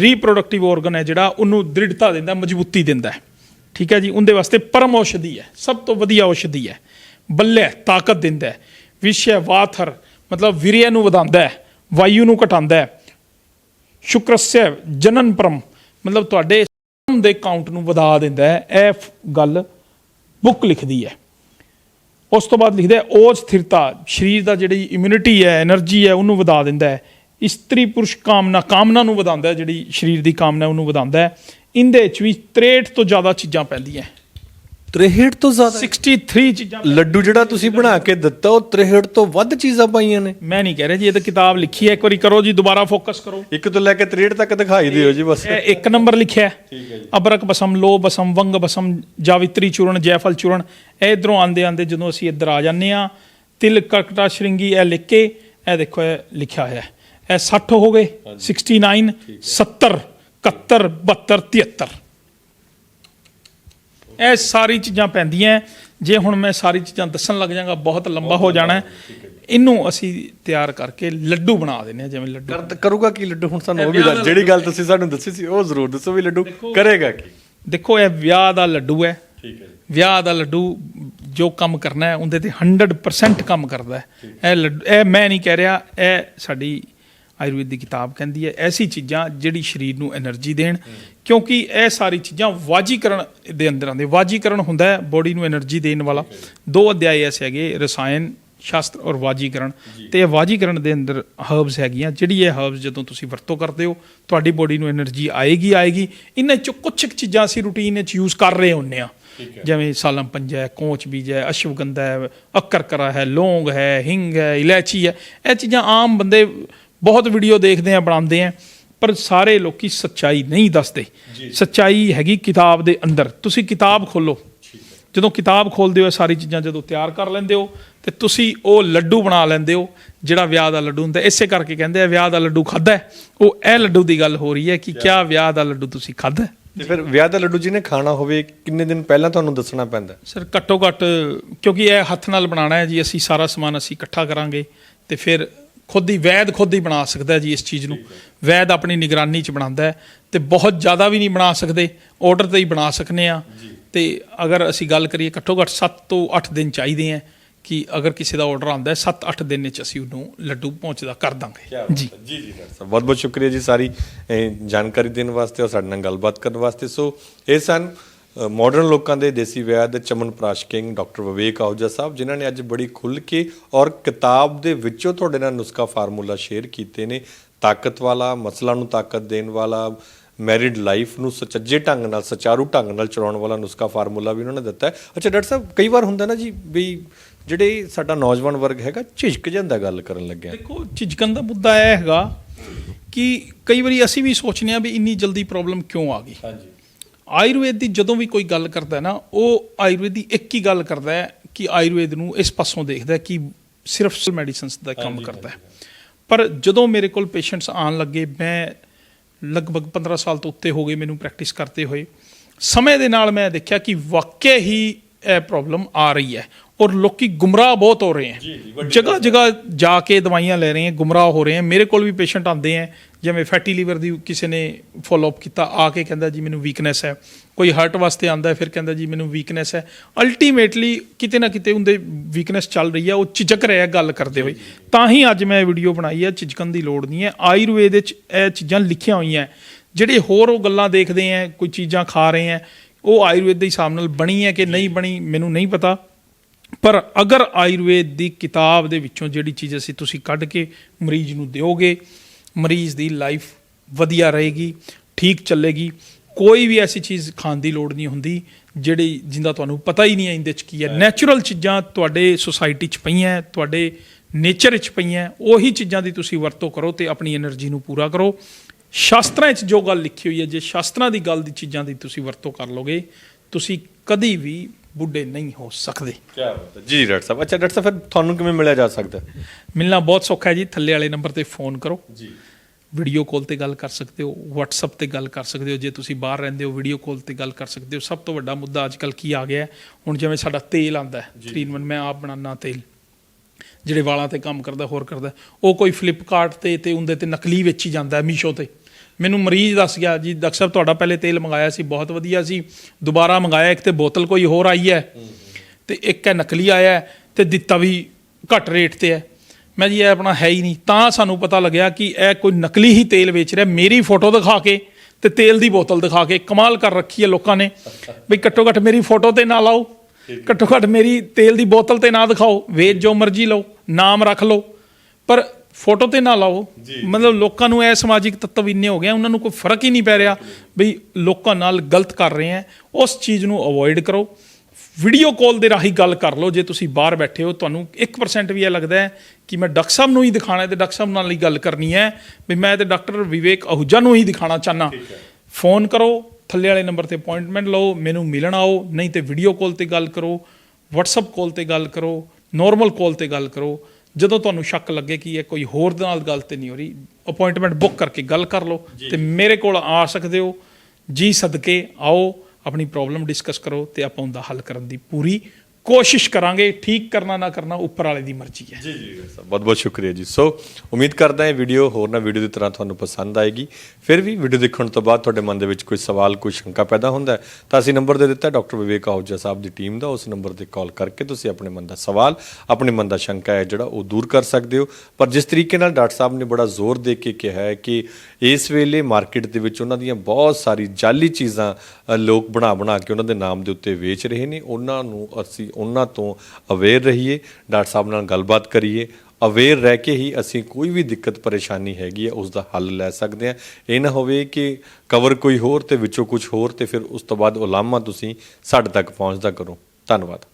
ਰੀਪਰੋਡਕਟਿਵ ਆਰਗਨ ਹੈ ਜਿਹੜਾ ਉਹਨੂੰ ਦ੍ਰਿੜਤਾ ਦਿੰਦਾ ਮਜ਼ਬੂਤੀ ਦਿੰਦਾ ਹੈ। ਠੀਕ ਹੈ ਜੀ? ਉਹਦੇ ਵਾਸਤੇ ਪਰਮ ਔਸ਼ਧੀ ਹੈ। ਸਭ ਤੋਂ ਵਧੀਆ ਔਸ਼ਧੀ ਹੈ। ਬੱਲੇ ਤਾਕਤ ਦਿੰਦਾ ਹੈ। ਵਿਸ਼ੇ ਵਾਥਰ ਮਤਲਬ ਵੀਰਿਆ ਨੂੰ ਵਧਾਉਂਦਾ ਹੈ ਵਾਯੂ ਨੂੰ ਘਟਾਉਂਦਾ ਹੈ। ਸ਼ੁਕਰਸਯ ਜਨਨ ਪਰਮ ਮਤਲਬ ਤੁਹਾਡੇ ਦੇ ਕਾਊਂਟ ਨੂੰ ਵਧਾ ਦਿੰਦਾ ਹੈ। ਇਹ ਗੱਲ ਬੁੱਕ ਲਿਖਦੀ ਹੈ। ਉਸ ਤੋਂ ਬਾਅਦ ਲਿਖਦਾ ਉਹ ਸਥਿਰਤਾ, ਸਰੀਰ ਦਾ ਜਿਹੜੀ ਇਮਿਊਨਿਟੀ ਹੈ એનર્ਜੀ ਹੈ, ਉਹਨੂੰ ਵਧਾ ਦਿੰਦਾ ਹੈ। ਇਸਤਰੀ ਪੁਰਸ਼ ਕਾਮਨਾ ਕਾਮਨਾ ਨੂੰ ਵਧਾਉਂਦਾ ਜਿਹੜੀ ਸਰੀਰ ਦੀ ਕਾਮਨਾ ਉਹਨੂੰ ਵਧਾਉਂਦਾ ਹੈ। ਇਹਦੇ ਵਿੱਚ ਵੀ 63 ਤੋਂ ਜ਼ਿਆਦਾ ਚੀਜ਼ਾਂ ਪੈਂਦੀਆਂ 63 ਤੋਂ ਜ਼ਿਆਦਾ 63 ਚੀਜ਼ਾਂ ਲੱਡੂ ਜਿਹੜਾ ਤੁਸੀਂ ਬਣਾ ਕੇ ਦਿੱਤਾ ਉਹ 63 ਤੋਂ ਵੱਧ ਚੀਜ਼ਾਂ ਪਾਈਆਂ ਨੇ। ਮੈਂ ਨਹੀਂ ਕਹਿ ਰਿਹਾ ਜੀ ਇਹ ਤਾਂ ਕਿਤਾਬ ਲਿਖੀ ਹੈ। ਇੱਕ ਵਾਰੀ ਕਰੋ ਜੀ ਦੁਬਾਰਾ ਫੋਕਸ ਕਰੋ। ਇੱਕ ਤੋਂ ਲੈ ਕੇ 63 ਤੱਕ ਦਿਖਾਈ ਦਿਓ ਜੀ ਬਸ। ਇਹ ਇੱਕ ਨੰਬਰ ਲਿਖਿਆ ਹੈ। ਅਬਰਕ ਬਸਮ ਲੋ ਬਸਮ ਵੰਗ ਬਸਮ ਜਾਵਿਤਰੀ ਚੂਰਨ ਜੈਫਲ ਚੂਰਨ। ਇਹ ਇਧਰੋਂ ਆਂਦੇ ਆਂਦੇ ਜਦੋਂ ਅਸੀਂ ਇੱਧਰ ਆ ਜਾਂਦੇ ਆ ਤਿਲ ਕਰਕਟਾ ਸ਼੍ਰਿੰਗੀ ਇਹ ਲਿਖ ਕੇ ਇਹ ਦੇਖੋ ਇਹ ਲਿਖਿਆ ਹੋਇਆ ਹੈ। ਇਹ 60 ਹੋ ਗਏ। 69 70 71 72 73 ਇਹ ਸਾਰੀ ਚੀਜ਼ਾਂ ਪੈਂਦੀਆਂ ਜੇ ਹੁਣ ਮੈਂ ਸਾਰੀ ਚੀਜ਼ਾਂ ਦੱਸਣ ਲੱਗ ਜਾਗਾ ਬਹੁਤ ਲੰਬਾ ਹੋ ਜਾਣਾ ਇਹਨੂੰ ਅਸੀਂ ਤਿਆਰ ਕਰਕੇ ਲੱਡੂ ਬਣਾ ਦਿੰਦੇ ਹਾਂ ਜਿਵੇਂ ਲੱਡੂ। ਕਰ ਕਰੂਗਾ ਕੀ ਲੱਡੂ? ਹੁਣ ਸਾਨੂੰ ਉਹ ਵੀ ਦੱਸ ਜਿਹੜੀ ਗੱਲ ਤੁਸੀਂ ਸਾਨੂੰ ਦੱਸੀ ਸੀ ਉਹ ਜ਼ਰੂਰ ਦੱਸੋ ਵੀ ਲੱਡੂ ਕਰੇਗਾ ਕੀ। ਦੇਖੋ ਇਹ ਵਿਆਹ ਦਾ ਲੱਡੂ ਹੈ। ਠੀਕ ਹੈ ਜੀ। ਵਿਆਹ ਦਾ ਲੱਡੂ ਜੋ ਕੰਮ ਕਰਨਾ ਹੈ ਉਹਦੇ ਤੇ 100% ਕੰਮ ਕਰਦਾ ਹੈ। ਇਹ ਲੱਡੂ ਇਹ ਮੈਂ ਨਹੀਂ ਕਹਿ ਰਿਹਾ ਇਹ ਸਾਡੀ ਆਯੁਰਵੇਦ ਦੀ ਕਿਤਾਬ ਕਹਿੰਦੀ ਹੈ ਐਸੀ ਚੀਜ਼ਾਂ ਜਿਹੜੀ ਸਰੀਰ ਨੂੰ એનર્ਜੀ ਦੇਣ ਕਿਉਂਕਿ ਇਹ ਸਾਰੀ ਚੀਜ਼ਾਂ ਵਾਜੀਕਰਨ ਦੇ ਅੰਦਰ ਆਉਂਦੇ ਵਾਜੀਕਰਨ ਹੁੰਦਾ ਹੈ ਬੋਡੀ ਨੂੰ એનર્ਜੀ ਦੇਣ ਵਾਲਾ। ਦੋ ਅਧਿਆਏ ਐਸੇ ਹੈਗੇ ਰਸਾਇਣ ਸ਼ਾਸਤਰ ਔਰ ਵਾਜੀਕਰਨ। ਤੇ ਇਹ ਵਾਜੀਕਰਨ ਦੇ ਅੰਦਰ ਹਰਬਸ ਹੈਗੀਆਂ। ਜਿਹੜੀ ਇਹ ਹਰਬਸ ਜਦੋਂ ਤੁਸੀਂ ਵਰਤੋਂ ਕਰਦੇ ਹੋ ਤੁਹਾਡੀ ਬੋਡੀ ਨੂੰ એનર્ਜੀ ਆਏਗੀ ਆਏਗੀ। ਇਹਨਾਂ 'ਚੋਂ ਕੁਝ ਕੁ ਚੀਜ਼ਾਂ ਅਸੀਂ ਰੂਟੀਨ ਵਿੱਚ ਯੂਜ਼ ਕਰ ਰਹੇ ਹੁੰਨੇ ਆ ਜਿਵੇਂ ਸਾਲਮ ਪੰਜਾ ਹੈ ਕੋਚ ਬੀਜ ਹੈ ਅਸ਼ਵਗੰਧਾ ਹੈ ਅਕਰਕਰਾ ਹੈ ਲੌਂਗ ਹੈ ਹਿੰਗ ਹੈ ਇਲਾਇਚੀ ਹੈ। ਇਹ ਚੀਜ਼ਾਂ ਆਮ ਬੰਦੇ ਬਹੁਤ ਵੀਡੀਓ ਦੇਖਦੇ ਆ ਬਣਾਉਂਦੇ ਆ ਪਰ ਸਾਰੇ ਲੋਕੀ ਸੱਚਾਈ ਨਹੀਂ ਦੱਸਦੇ। ਸੱਚਾਈ ਹੈਗੀ ਕਿਤਾਬ ਦੇ ਅੰਦਰ। ਤੁਸੀਂ ਕਿਤਾਬ ਖੋਲੋ। ਜਦੋਂ ਕਿਤਾਬ ਖੋਲਦੇ ਹੋ ਸਾਰੀ ਚੀਜ਼ਾਂ ਜਦੋਂ ਤਿਆਰ ਕਰ ਲੈਂਦੇ ਹੋ ਤੇ ਤੁਸੀਂ ਉਹ ਲੱਡੂ ਬਣਾ ਲੈਂਦੇ ਹੋ ਜਿਹੜਾ ਵਿਆਹ ਦਾ ਲੱਡੂ ਹੁੰਦਾ ਇਸੇ ਕਰਕੇ ਕਹਿੰਦੇ ਆ ਵਿਆਹ ਦਾ ਲੱਡੂ ਖਾਦਾ ਉਹ ਇਹ ਲੱਡੂ ਦੀ ਗੱਲ ਹੋ ਰਹੀ ਹੈ ਕਿ ਕਿਆ ਵਿਆਹ ਦਾ ਲੱਡੂ ਤੁਸੀਂ ਖਾਦਾ ਤੇ ਫਿਰ ਵਿਆਹ ਦਾ ਲੱਡੂ ਜਿਹਨੇ ਖਾਣਾ ਹੋਵੇ ਕਿੰਨੇ ਦਿਨ ਪਹਿਲਾਂ ਤੁਹਾਨੂੰ ਦੱਸਣਾ ਪੈਂਦਾ ਸਰ ਘੱਟੋ ਘੱਟ ਕਿਉਂਕਿ ਇਹ ਹੱਥ ਨਾਲ ਬਣਾਉਣਾ ਹੈ ਜੀ ਅਸੀਂ ਸਾਰਾ ਸਮਾਨ ਅਸੀਂ ਇਕੱਠਾ ਕਰਾਂਗੇ ਤੇ ਫਿਰ ਖੁਦ ਹੀ ਵੈਦ ਖੁਦ ਹੀ ਬਣਾ ਸਕਦਾ ਜੀ ਇਸ ਚੀਜ਼ ਨੂੰ। ਵੈਦ ਆਪਣੀ ਨਿਗਰਾਨੀ 'ਚ ਬਣਾਉਂਦਾ ਤੇ ਬਹੁਤ ਜ਼ਿਆਦਾ ਵੀ ਨਹੀਂ ਬਣਾ ਸਕਦੇ ਆਰਡਰ ਤੇ ਹੀ ਬਣਾ ਸਕਨੇ ਆ। ਤੇ ਅਗਰ ਅਸੀਂ ਗੱਲ ਕਰੀਏ ਘੱਟੋ ਘੱਟ 7 ਤੋਂ 8 ਦਿਨ ਚਾਹੀਦੇ ਆ ਕਿ ਅਗਰ ਕਿਸੇ ਦਾ ਆਰਡਰ ਆਉਂਦਾ ਹੈ 7-8 ਦਿਨ ਵਿੱਚ ਅਸੀਂ ਉਹਨੂੰ ਲੱਡੂ ਪਹੁੰਚਦਾ ਕਰ ਦਾਂਗੇ। ਜੀ। ਜੀ ਜੀ ਸਾਹਿਬ ਬਹੁਤ ਬਹੁਤ ਸ਼ੁਕਰੀਆ ਜੀ ਸਾਰੀ ਜਾਣਕਾਰੀ ਦੇਣ ਵਾਸਤੇ ਔਰ ਸਾਡੇ ਨਾਲ ਗੱਲਬਾਤ ਕਰਨ ਵਾਸਤੇ। ਸੋ ਇਹ ਸਨ ਮਾਡਰਨ ਲੋਕਾਂ ਦੇ ਦੇਸੀ ਵੈਦ Chyawanprash king doctor Vivek Ahuja ਸਾਹਿਬ ਜਿਨ੍ਹਾਂ ਨੇ ਅੱਜ ਬੜੀ ਖੁੱਲ ਕੇ ਔਰ ਕਿਤਾਬ ਦੇ ਵਿੱਚੋਂ ਤੁਹਾਡੇ ਨਾਲ ਨੁਸਖਾ ਫਾਰਮੂਲਾ ਸ਼ੇਅਰ ਕੀਤੇ ਨੇ। ਤਾਕਤ ਵਾਲਾ ਮਸਲਾਂ ਨੂੰ ਤਾਕਤ ਦੇਣ ਵਾਲਾ ਮੈਰਿਡ ਲਾਈਫ ਨੂੰ ਸੁਚੱਜੇ ਢੰਗ ਨਾਲ ਸੁਚਾਰੂ ਢੰਗ ਨਾਲ ਚਲਾਉਣ ਵਾਲਾ ਨੁਸਖਾ ਫਾਰਮੂਲਾ ਵੀ ਉਹਨਾਂ ਨੇ ਦਿੱਤਾ ਹੈ। ਅੱਛਾ ਡਾਕਟਰ ਸਾਹਿਬ ਕਈ ਵਾਰ ਹੁੰਦਾ ਨਾ ਜੀ ਵੀ ਜਿਹੜੇ ਸਾਡਾ ਨੌਜਵਾਨ ਵਰਗ ਹੈਗਾ ਝਿਜਕ ਜਾਂਦਾ ਗੱਲ ਕਰਨ ਲੱਗਿਆ। ਦੇਖੋ ਝਿਜਕਣ ਦਾ ਮੁੱਦਾ ਇਹ ਹੈਗਾ ਕਿ ਕਈ ਵਾਰੀ ਅਸੀਂ ਵੀ ਸੋਚਨੇ ਆ ਵੀ ਇੰਨੀ ਜਲਦੀ ਪ੍ਰੋਬਲਮ ਕਿਉਂ ਆ ਗਈ। ਹਾਂਜੀ। ਆਯੁਰਵੇਦ ਦੀ ਜਦੋਂ ਵੀ ਕੋਈ ਗੱਲ ਕਰਦਾ ਨਾ ਉਹ ਆਯੁਰਵੇਦ ਦੀ ਇੱਕ ਹੀ ਗੱਲ ਕਰਦਾ ਹੈ ਕਿ ਆਯੁਰਵੇਦ ਨੂੰ ਇਸ ਪਾਸੋਂ ਦੇਖਦਾ ਕਿ ਸਿਰਫ ਮੈਡੀਸਿਨਸ ਦਾ ਕੰਮ ਕਰਦਾ ਹੈ। ਪਰ ਜਦੋਂ ਮੇਰੇ ਕੋਲ ਪੇਸ਼ੈਂਟਸ ਆਉਣ ਲੱਗੇ ਮੈਂ ਲਗਭਗ 15 ਸਾਲ ਤੋਂ ਉੱਤੇ ਹੋ ਗਏ ਮੈਨੂੰ ਪ੍ਰੈਕਟਿਸ ਕਰਦੇ ਹੋਏ। ਸਮੇਂ ਦੇ ਨਾਲ ਮੈਂ ਦੇਖਿਆ ਕਿ ਵਾਕਿਆ ਹੀ ਇਹ ਪ੍ਰੋਬਲਮ ਆ ਰਹੀ ਹੈ। ਔਰ ਲੋਕੀ ਗੁੰਮਰਾਹ ਬਹੁਤ ਹੋ ਰਹੇ ਹੈ ਜਗ੍ਹਾ ਜਗ੍ਹਾ ਜਾ ਕੇ ਦਵਾਈਆਂ ਲੈ ਰਹੇ ਹੈ ਗੁੰਮਰਾਹ ਹੋ ਰਹੇ ਹੈ। ਮੇਰੇ ਕੋਲ ਵੀ ਪੇਸ਼ੈਂਟ ਆਉਂਦੇ ਹੈ ਜਿਵੇਂ ਫੈਟੀ ਲੀਵਰ ਦੀ ਕਿਸੇ ਨੇ ਫੋਲੋ ਅਪ ਕੀਤਾ ਆ ਕੇ ਕਹਿੰਦਾ ਜੀ ਮੈਨੂੰ ਵੀਕਨੈਸ ਹੈ। ਕੋਈ ਹਾਰਟ ਵਾਸਤੇ ਆਂਦਾ ਹੈ ਫਿਰ ਕਹਿੰਦਾ ਜੀ ਮੈਨੂੰ ਵੀਕਨੈਸ ਹੈ। ਅਲਟੀਮੇਟਲੀ ਕਿਤੇ ਨਾ ਕਿਤੇ ਉਹਦੇ ਵੀਕਨੈਸ ਚੱਲ ਰਹੀ ਹੈ ਉਹ ਝਿਜਕ ਰਿਹਾ ਗੱਲ ਕਰਦੇ ਹੋਏ। ਤਾਂ ਹੀ ਅੱਜ ਮੈਂ ਵੀਡੀਓ ਬਣਾਈ ਹੈ ਝਿਜਕਣ ਦੀ ਲੋੜ ਨਹੀਂ ਹੈ। ਆਯੁਰਵੇਦ ਵਿੱਚ ਇਹ ਚੀਜ਼ਾਂ ਲਿਖੀਆਂ ਹੋਈਆਂ। ਜਿਹੜੇ ਹੋਰ ਉਹ ਗੱਲਾਂ ਦੇਖਦੇ ਆ ਕੋਈ ਚੀਜ਼ਾਂ ਖਾ ਰਹੇ ਆ ਉਹ ਆਯੁਰਵੇਦ ਦੇ ਹਿਸਾਬ ਨਾਲ ਬਣੀ ਹੈ ਕਿ ਨਹੀਂ ਬਣੀ ਮੈਨੂੰ ਨਹੀਂ ਪਤਾ। ਪਰ ਅਗਰ ਆਯੁਰਵੇਦ ਦੀ ਕਿਤਾਬ ਦੇ ਵਿੱਚੋਂ ਜਿਹੜੀ ਚੀਜ਼ ਅਸੀਂ ਤੁਸੀਂ ਕੱਢ ਕੇ ਮਰੀਜ਼ ਨੂੰ ਦਿਓਗੇ ਮਰੀਜ਼ ਦੀ ਲਾਈਫ ਵਧੀਆ ਰਹੇਗੀ ਠੀਕ ਚੱਲੇਗੀ ਕੋਈ ਵੀ ਐਸੀ ਚੀਜ਼ ਖਾਣ ਦੀ ਲੋੜ ਨਹੀਂ ਹੁੰਦੀ ਜਿਹੜੀ ਜਿੰਦਾ ਤੁਹਾਨੂੰ ਪਤਾ ਹੀ ਨਹੀਂ ਹੈ ਇਹਦੇ ਚ ਕੀ ਹੈ। ਨੈਚੁਰਲ ਚੀਜ਼ਾਂ ਤੁਹਾਡੇ ਸੋਸਾਇਟੀ ਚ ਪਈਆਂ ਤੁਹਾਡੇ ਨੇਚਰ ਚ ਪਈਆਂ ਉਹੀ ਚੀਜ਼ਾਂ ਦੀ ਤੁਸੀਂ ਵਰਤੋਂ ਕਰੋ ਤੇ ਆਪਣੀ એનર્ਜੀ ਨੂੰ ਪੂਰਾ ਕਰੋ। ਸ਼ਾਸਤਰਾਂ 'ਚ ਜੋ ਗੱਲ ਲਿਖੀ ਹੋਈ ਹੈ ਜੇ ਸ਼ਾਸਤਰਾਂ ਦੀ ਗੱਲ ਦੀ ਚੀਜ਼ਾਂ ਦੀ ਤੁਸੀਂ ਵਰਤੋਂ ਕਰ ਲੋਗੇ ਤੁਸੀਂ ਕਦੀ ਵੀ ਬੁੱਢੇ ਨਹੀਂ ਹੋ ਸਕਦੇ। ਕੀ ਬਾਤ ਹੈ। ਜੀ ਡਾਕਟਰ ਸਾਹਿਬ ਅੱਛਾ ਡਾਕਟਰ ਸਾਹਿਬ ਫਿਰ ਤੁਹਾਨੂੰ ਕਿਵੇਂ ਮਿਲਿਆ ਜਾ ਸਕਦਾ? ਹੈ ਮਿਲਣਾ ਬਹੁਤ ਸੌਖਾ ਹੈ ਜੀ। ਥੱਲੇ ਵਾਲੇ ਨੰਬਰ ਤੇ ਫੋਨ ਕਰੋ। ਜੀ। ਵੀਡੀਓ ਕਾਲ ਤੇ ਗੱਲ ਕਰ ਸਕਦੇ ਹੋ WhatsApp ਤੇ ਗੱਲ ਕਰ ਸਕਦੇ ਹੋ। ਜੇ ਤੁਸੀਂ ਬਾਹਰ ਰਹਿੰਦੇ ਹੋ ਵੀਡੀਓ ਕਾਲ ਤੇ ਗੱਲ ਕਰ ਸਕਦੇ ਹੋ। ਸਭ ਤੋਂ ਵੱਡਾ ਮੁੱਦਾ ਅੱਜਕੱਲ ਕੀ ਆ ਗਿਆ ਹੈ? ਹੁਣ ਜਿਵੇਂ ਸਾਡਾ ਤੇਲ ਆਂਦਾ ਹੈ 3 in 1 ਮੈਂ ਆਪ ਬਣਾਉਣਾ ਤੇਲ। ਜਿਹੜੇ ਵਾਲਾਂ ਤੇ ਕੰਮ ਕਰਦਾ ਹੋਰ ਕਰਦਾ। ਉਹ ਕੋਈ ਫਲਿੱਪਕਾਰਟ ਤੇ ਤੇ ਉਹਦੇ ਤੇ ਨਕਲੀ ਵੇਚੀ ਜਾਂਦਾ ਮੀਸ਼ੋ ਤੇ। ਮੈਨੂੰ ਮਰੀਜ਼ ਦੱਸ ਗਿਆ ਜੀ, ਡਾਕਟਰ ਸਾਹਿਬ, ਤੁਹਾਡਾ ਪਹਿਲੇ ਤੇਲ ਮੰਗਾਇਆ ਸੀ, ਬਹੁਤ ਵਧੀਆ ਸੀ। ਦੁਬਾਰਾ ਮੰਗਾਇਆ, ਇੱਕ ਤੇ ਬੋਤਲ ਕੋਈ ਹੋਰ ਆਈ ਹੈ ਤੇ ਇੱਕ ਹੈ ਨਕਲੀ ਆਇਆ ਹੈ ਤੇ ਦਿੱਤਾ ਵੀ ਘੱਟ ਰੇਟ ਤੇ ਹੈ। ਮੈਂ ਜੀ, ਇਹ ਆਪਣਾ ਹੈ ਹੀ ਨਹੀਂ। ਤਾਂ ਸਾਨੂੰ ਪਤਾ ਲੱਗਿਆ ਕਿ ਇਹ ਕੋਈ ਨਕਲੀ ਹੀ ਤੇਲ ਵੇਚ ਰਿਹਾ। ਮੇਰੀ ਫੋਟੋ ਦਿਖਾ ਕੇ ਤੇ ਤੇਲ ਦੀ ਬੋਤਲ ਦਿਖਾ ਕੇ ਕਮਾਲ ਕਰ ਰੱਖੀ ਹੈ ਲੋਕਾਂ ਨੇ। ਵੀ ਘੱਟੋ ਘੱਟ ਮੇਰੀ ਫੋਟੋ ਤੇ ਨਾ ਲਾਓ, ਘੱਟੋ ਘੱਟ ਮੇਰੀ ਤੇਲ ਦੀ ਬੋਤਲ ਤੇ ਨਾ ਦਿਖਾਓ। ਵੇਚ ਜੋ ਮਰਜ਼ੀ ਲਓ, ਨਾਮ ਰੱਖ ਲਓ। ਪਰ ਫੋਟੋ ਤੇ ਨਾ ਲਾਓ। ਮਤਲਬ ਲੋਕਾਂ ਨੂੰ ਇਹ ਸਮਾਜਿਕ ਤੱਤਵ ਇੰਨੇ ਹੋ ਗਏ ਉਹਨਾਂ ਨੂੰ ਕੋਈ ਫ਼ਰਕ ਹੀ ਨਹੀਂ ਪੈ ਰਿਹਾ ਵੀ ਲੋਕਾਂ ਨਾਲ ਗਲਤ ਕਰ ਰਹੇ ਆ। ਉਸ ਚੀਜ਼ ਨੂੰ ਅਵੋਇਡ ਕਰੋ। ਵੀਡੀਓ ਕਾਲ ਦੇ ਰਾਹੀਂ ਗੱਲ ਕਰ ਲਓ। ਜੇ ਤੁਸੀਂ ਬਾਹਰ ਬੈਠੇ ਹੋ ਤੁਹਾਨੂੰ 1% ਵੀ ਇਹ ਲੱਗਦਾ ਹੈ ਕਿ ਮੈਂ ਡਾਕਟਰ ਸਾਹਿਬ ਨੂੰ ਹੀ ਦਿਖਾਣਾ ਹੈ ਤੇ ਡਾਕਟਰ ਸਾਹਿਬ ਨਾਲ ਹੀ ਗੱਲ ਕਰਨੀ ਹੈ ਵੀ ਮੈਂ ਤੇ ਡਾਕਟਰ ਵਿਵੇਕ ਅਹੂਜਾ ਨੂੰ ਹੀ ਦਿਖਾਣਾ ਚਾਹਨਾ ਫੋਨ ਕਰੋ ਥੱਲੇ ਵਾਲੇ ਨੰਬਰ ਤੇ ਅਪਾਇੰਟਮੈਂਟ ਲਓ ਮੈਨੂੰ ਮਿਲਣ ਆਓ ਨਹੀਂ ਤੇ ਵੀਡੀਓ ਕਾਲ ਤੇ ਗੱਲ ਕਰੋ WhatsApp ਕਾਲ ਤੇ ਗੱਲ ਕਰੋ ਨਾਰਮਲ ਕਾਲ ਤੇ ਗੱਲ ਕਰੋ। ਜਦੋਂ ਤੁਹਾਨੂੰ ਸ਼ੱਕ ਲੱਗੇ ਕਿ ਇਹ ਕੋਈ ਹੋਰ ਦੇ ਨਾਲ ਗੱਲ ਤੇ ਨਹੀਂ ਹੋ ਰਹੀ ਅਪਾਇੰਟਮੈਂਟ ਬੁੱਕ ਕਰਕੇ ਗੱਲ ਕਰ ਲਓ ਤੇ ਮੇਰੇ ਕੋਲ ਆ ਸਕਦੇ ਹੋ। ਜੀ ਸਦਕੇ ਆਓ ਆਪਣੀ ਪ੍ਰੋਬਲਮ ਡਿਸਕਸ ਕਰੋ ਤੇ ਆਪਾਂ ਉਹਦਾ ਹੱਲ ਕਰਨ ਦੀ ਪੂਰੀ ਕੋਸ਼ਿਸ਼ ਕਰਾਂਗੇ, ਠੀਕ ਕਰਨਾ, ਨਾ ਕਰਨਾ, ਉੱਪਰ ਵਾਲੇ ਦੀ ਮਰਜ਼ੀ ਹੈ। ਜੀ ਜੀ ਬਹੁਤ ਬਹੁਤ ਸ਼ੁਕਰੀਆ ਜੀ। ਸੋ ਉਮੀਦ ਕਰਦਾ ਹਾਂ ਇਹ ਵੀਡੀਓ ਹੋਰ ਨਾ ਵੀਡੀਓ ਦੀ ਤਰ੍ਹਾਂ ਤੁਹਾਨੂੰ ਪਸੰਦ ਆਏਗੀ। ਫਿਰ ਵੀ ਵੀਡੀਓ ਦੇਖਣ ਤੋਂ ਬਾਅਦ ਤੁਹਾਡੇ ਮਨ ਦੇ ਵਿੱਚ ਕੋਈ ਸਵਾਲ, ਕੋਈ ਸ਼ੰਕਾ ਪੈਦਾ ਹੁੰਦਾ ਹੈ, ਤਾਂ ਅਸੀਂ ਨੰਬਰ ਦੇ ਦਿੱਤਾ ਡਾਕਟਰ ਵਿਵੇਕ ਆਹੂਜਾ ਸਾਹਿਬ ਦੀ ਟੀਮ ਦਾ। ਉਸ ਨੰਬਰ ਤੇ ਕਾਲ ਕਰਕੇ ਤੁਸੀਂ ਆਪਣੇ ਮਨ ਦਾ ਸਵਾਲ, ਆਪਣੇ ਮਨ ਦਾ ਸ਼ੰਕਾ ਹੈ ਜਿਹੜਾ, ਉਹ ਦੂਰ ਕਰ ਸਕਦੇ ਹੋ। ਪਰ ਜਿਸ ਤਰੀਕੇ ਨਾਲ ਡਾਕਟਰ ਸਾਹਿਬ ਨੇ ਬੜਾ ਜ਼ੋਰ ਦੇ ਕੇ ਕਿਹਾ ਹੈ ਕਿ ਇਸ ਵੇਲੇ ਮਾਰਕੀਟ ਦੇ ਵਿੱਚ ਉਹਨਾਂ ਦੀਆਂ ਬਹੁਤ ਸਾਰੀ ਜਾਲੀ ਚੀਜ਼ਾਂ ਲੋਕ ਬਣਾ ਬਣਾ ਕੇ ਉਹਨਾਂ ਦੇ ਨਾਮ ਦੇ ਉੱਤੇ ਵੇਚ ਰਹੇ ਨੇ। ਉਹਨਾਂ ਨੂੰ ਅਸੀਂ ਉਹਨਾਂ ਤੋਂ ਅਵੇਅਰ ਰਹੀਏ, ਡਾਕਟਰ ਸਾਹਿਬ ਨਾਲ ਗੱਲਬਾਤ ਕਰੀਏ ਅਵੇਅਰ ਰਹਿ ਕੇ ਹੀ ਅਸੀਂ ਕੋਈ ਵੀ ਦਿੱਕਤ ਪਰੇਸ਼ਾਨੀ ਹੈਗੀ ਹੈ ਉਸ ਦਾ ਹੱਲ ਲੈ ਸਕਦੇ ਹਾਂ ਇਹ ਨਾ ਹੋਵੇ ਕਿ ਕਵਰ ਕੋਈ ਹੋਰ ਤੇ ਵਿੱਚੋਂ ਕੁਝ ਹੋਰ ਤੇ ਫਿਰ ਉਸ ਤੋਂ ਬਾਅਦ ਉਲਾਮਾ ਤੁਸੀਂ ਸਾਡੇ ਤੱਕ ਪਹੁੰਚਦਾ ਕਰੋ। ਧੰਨਵਾਦ।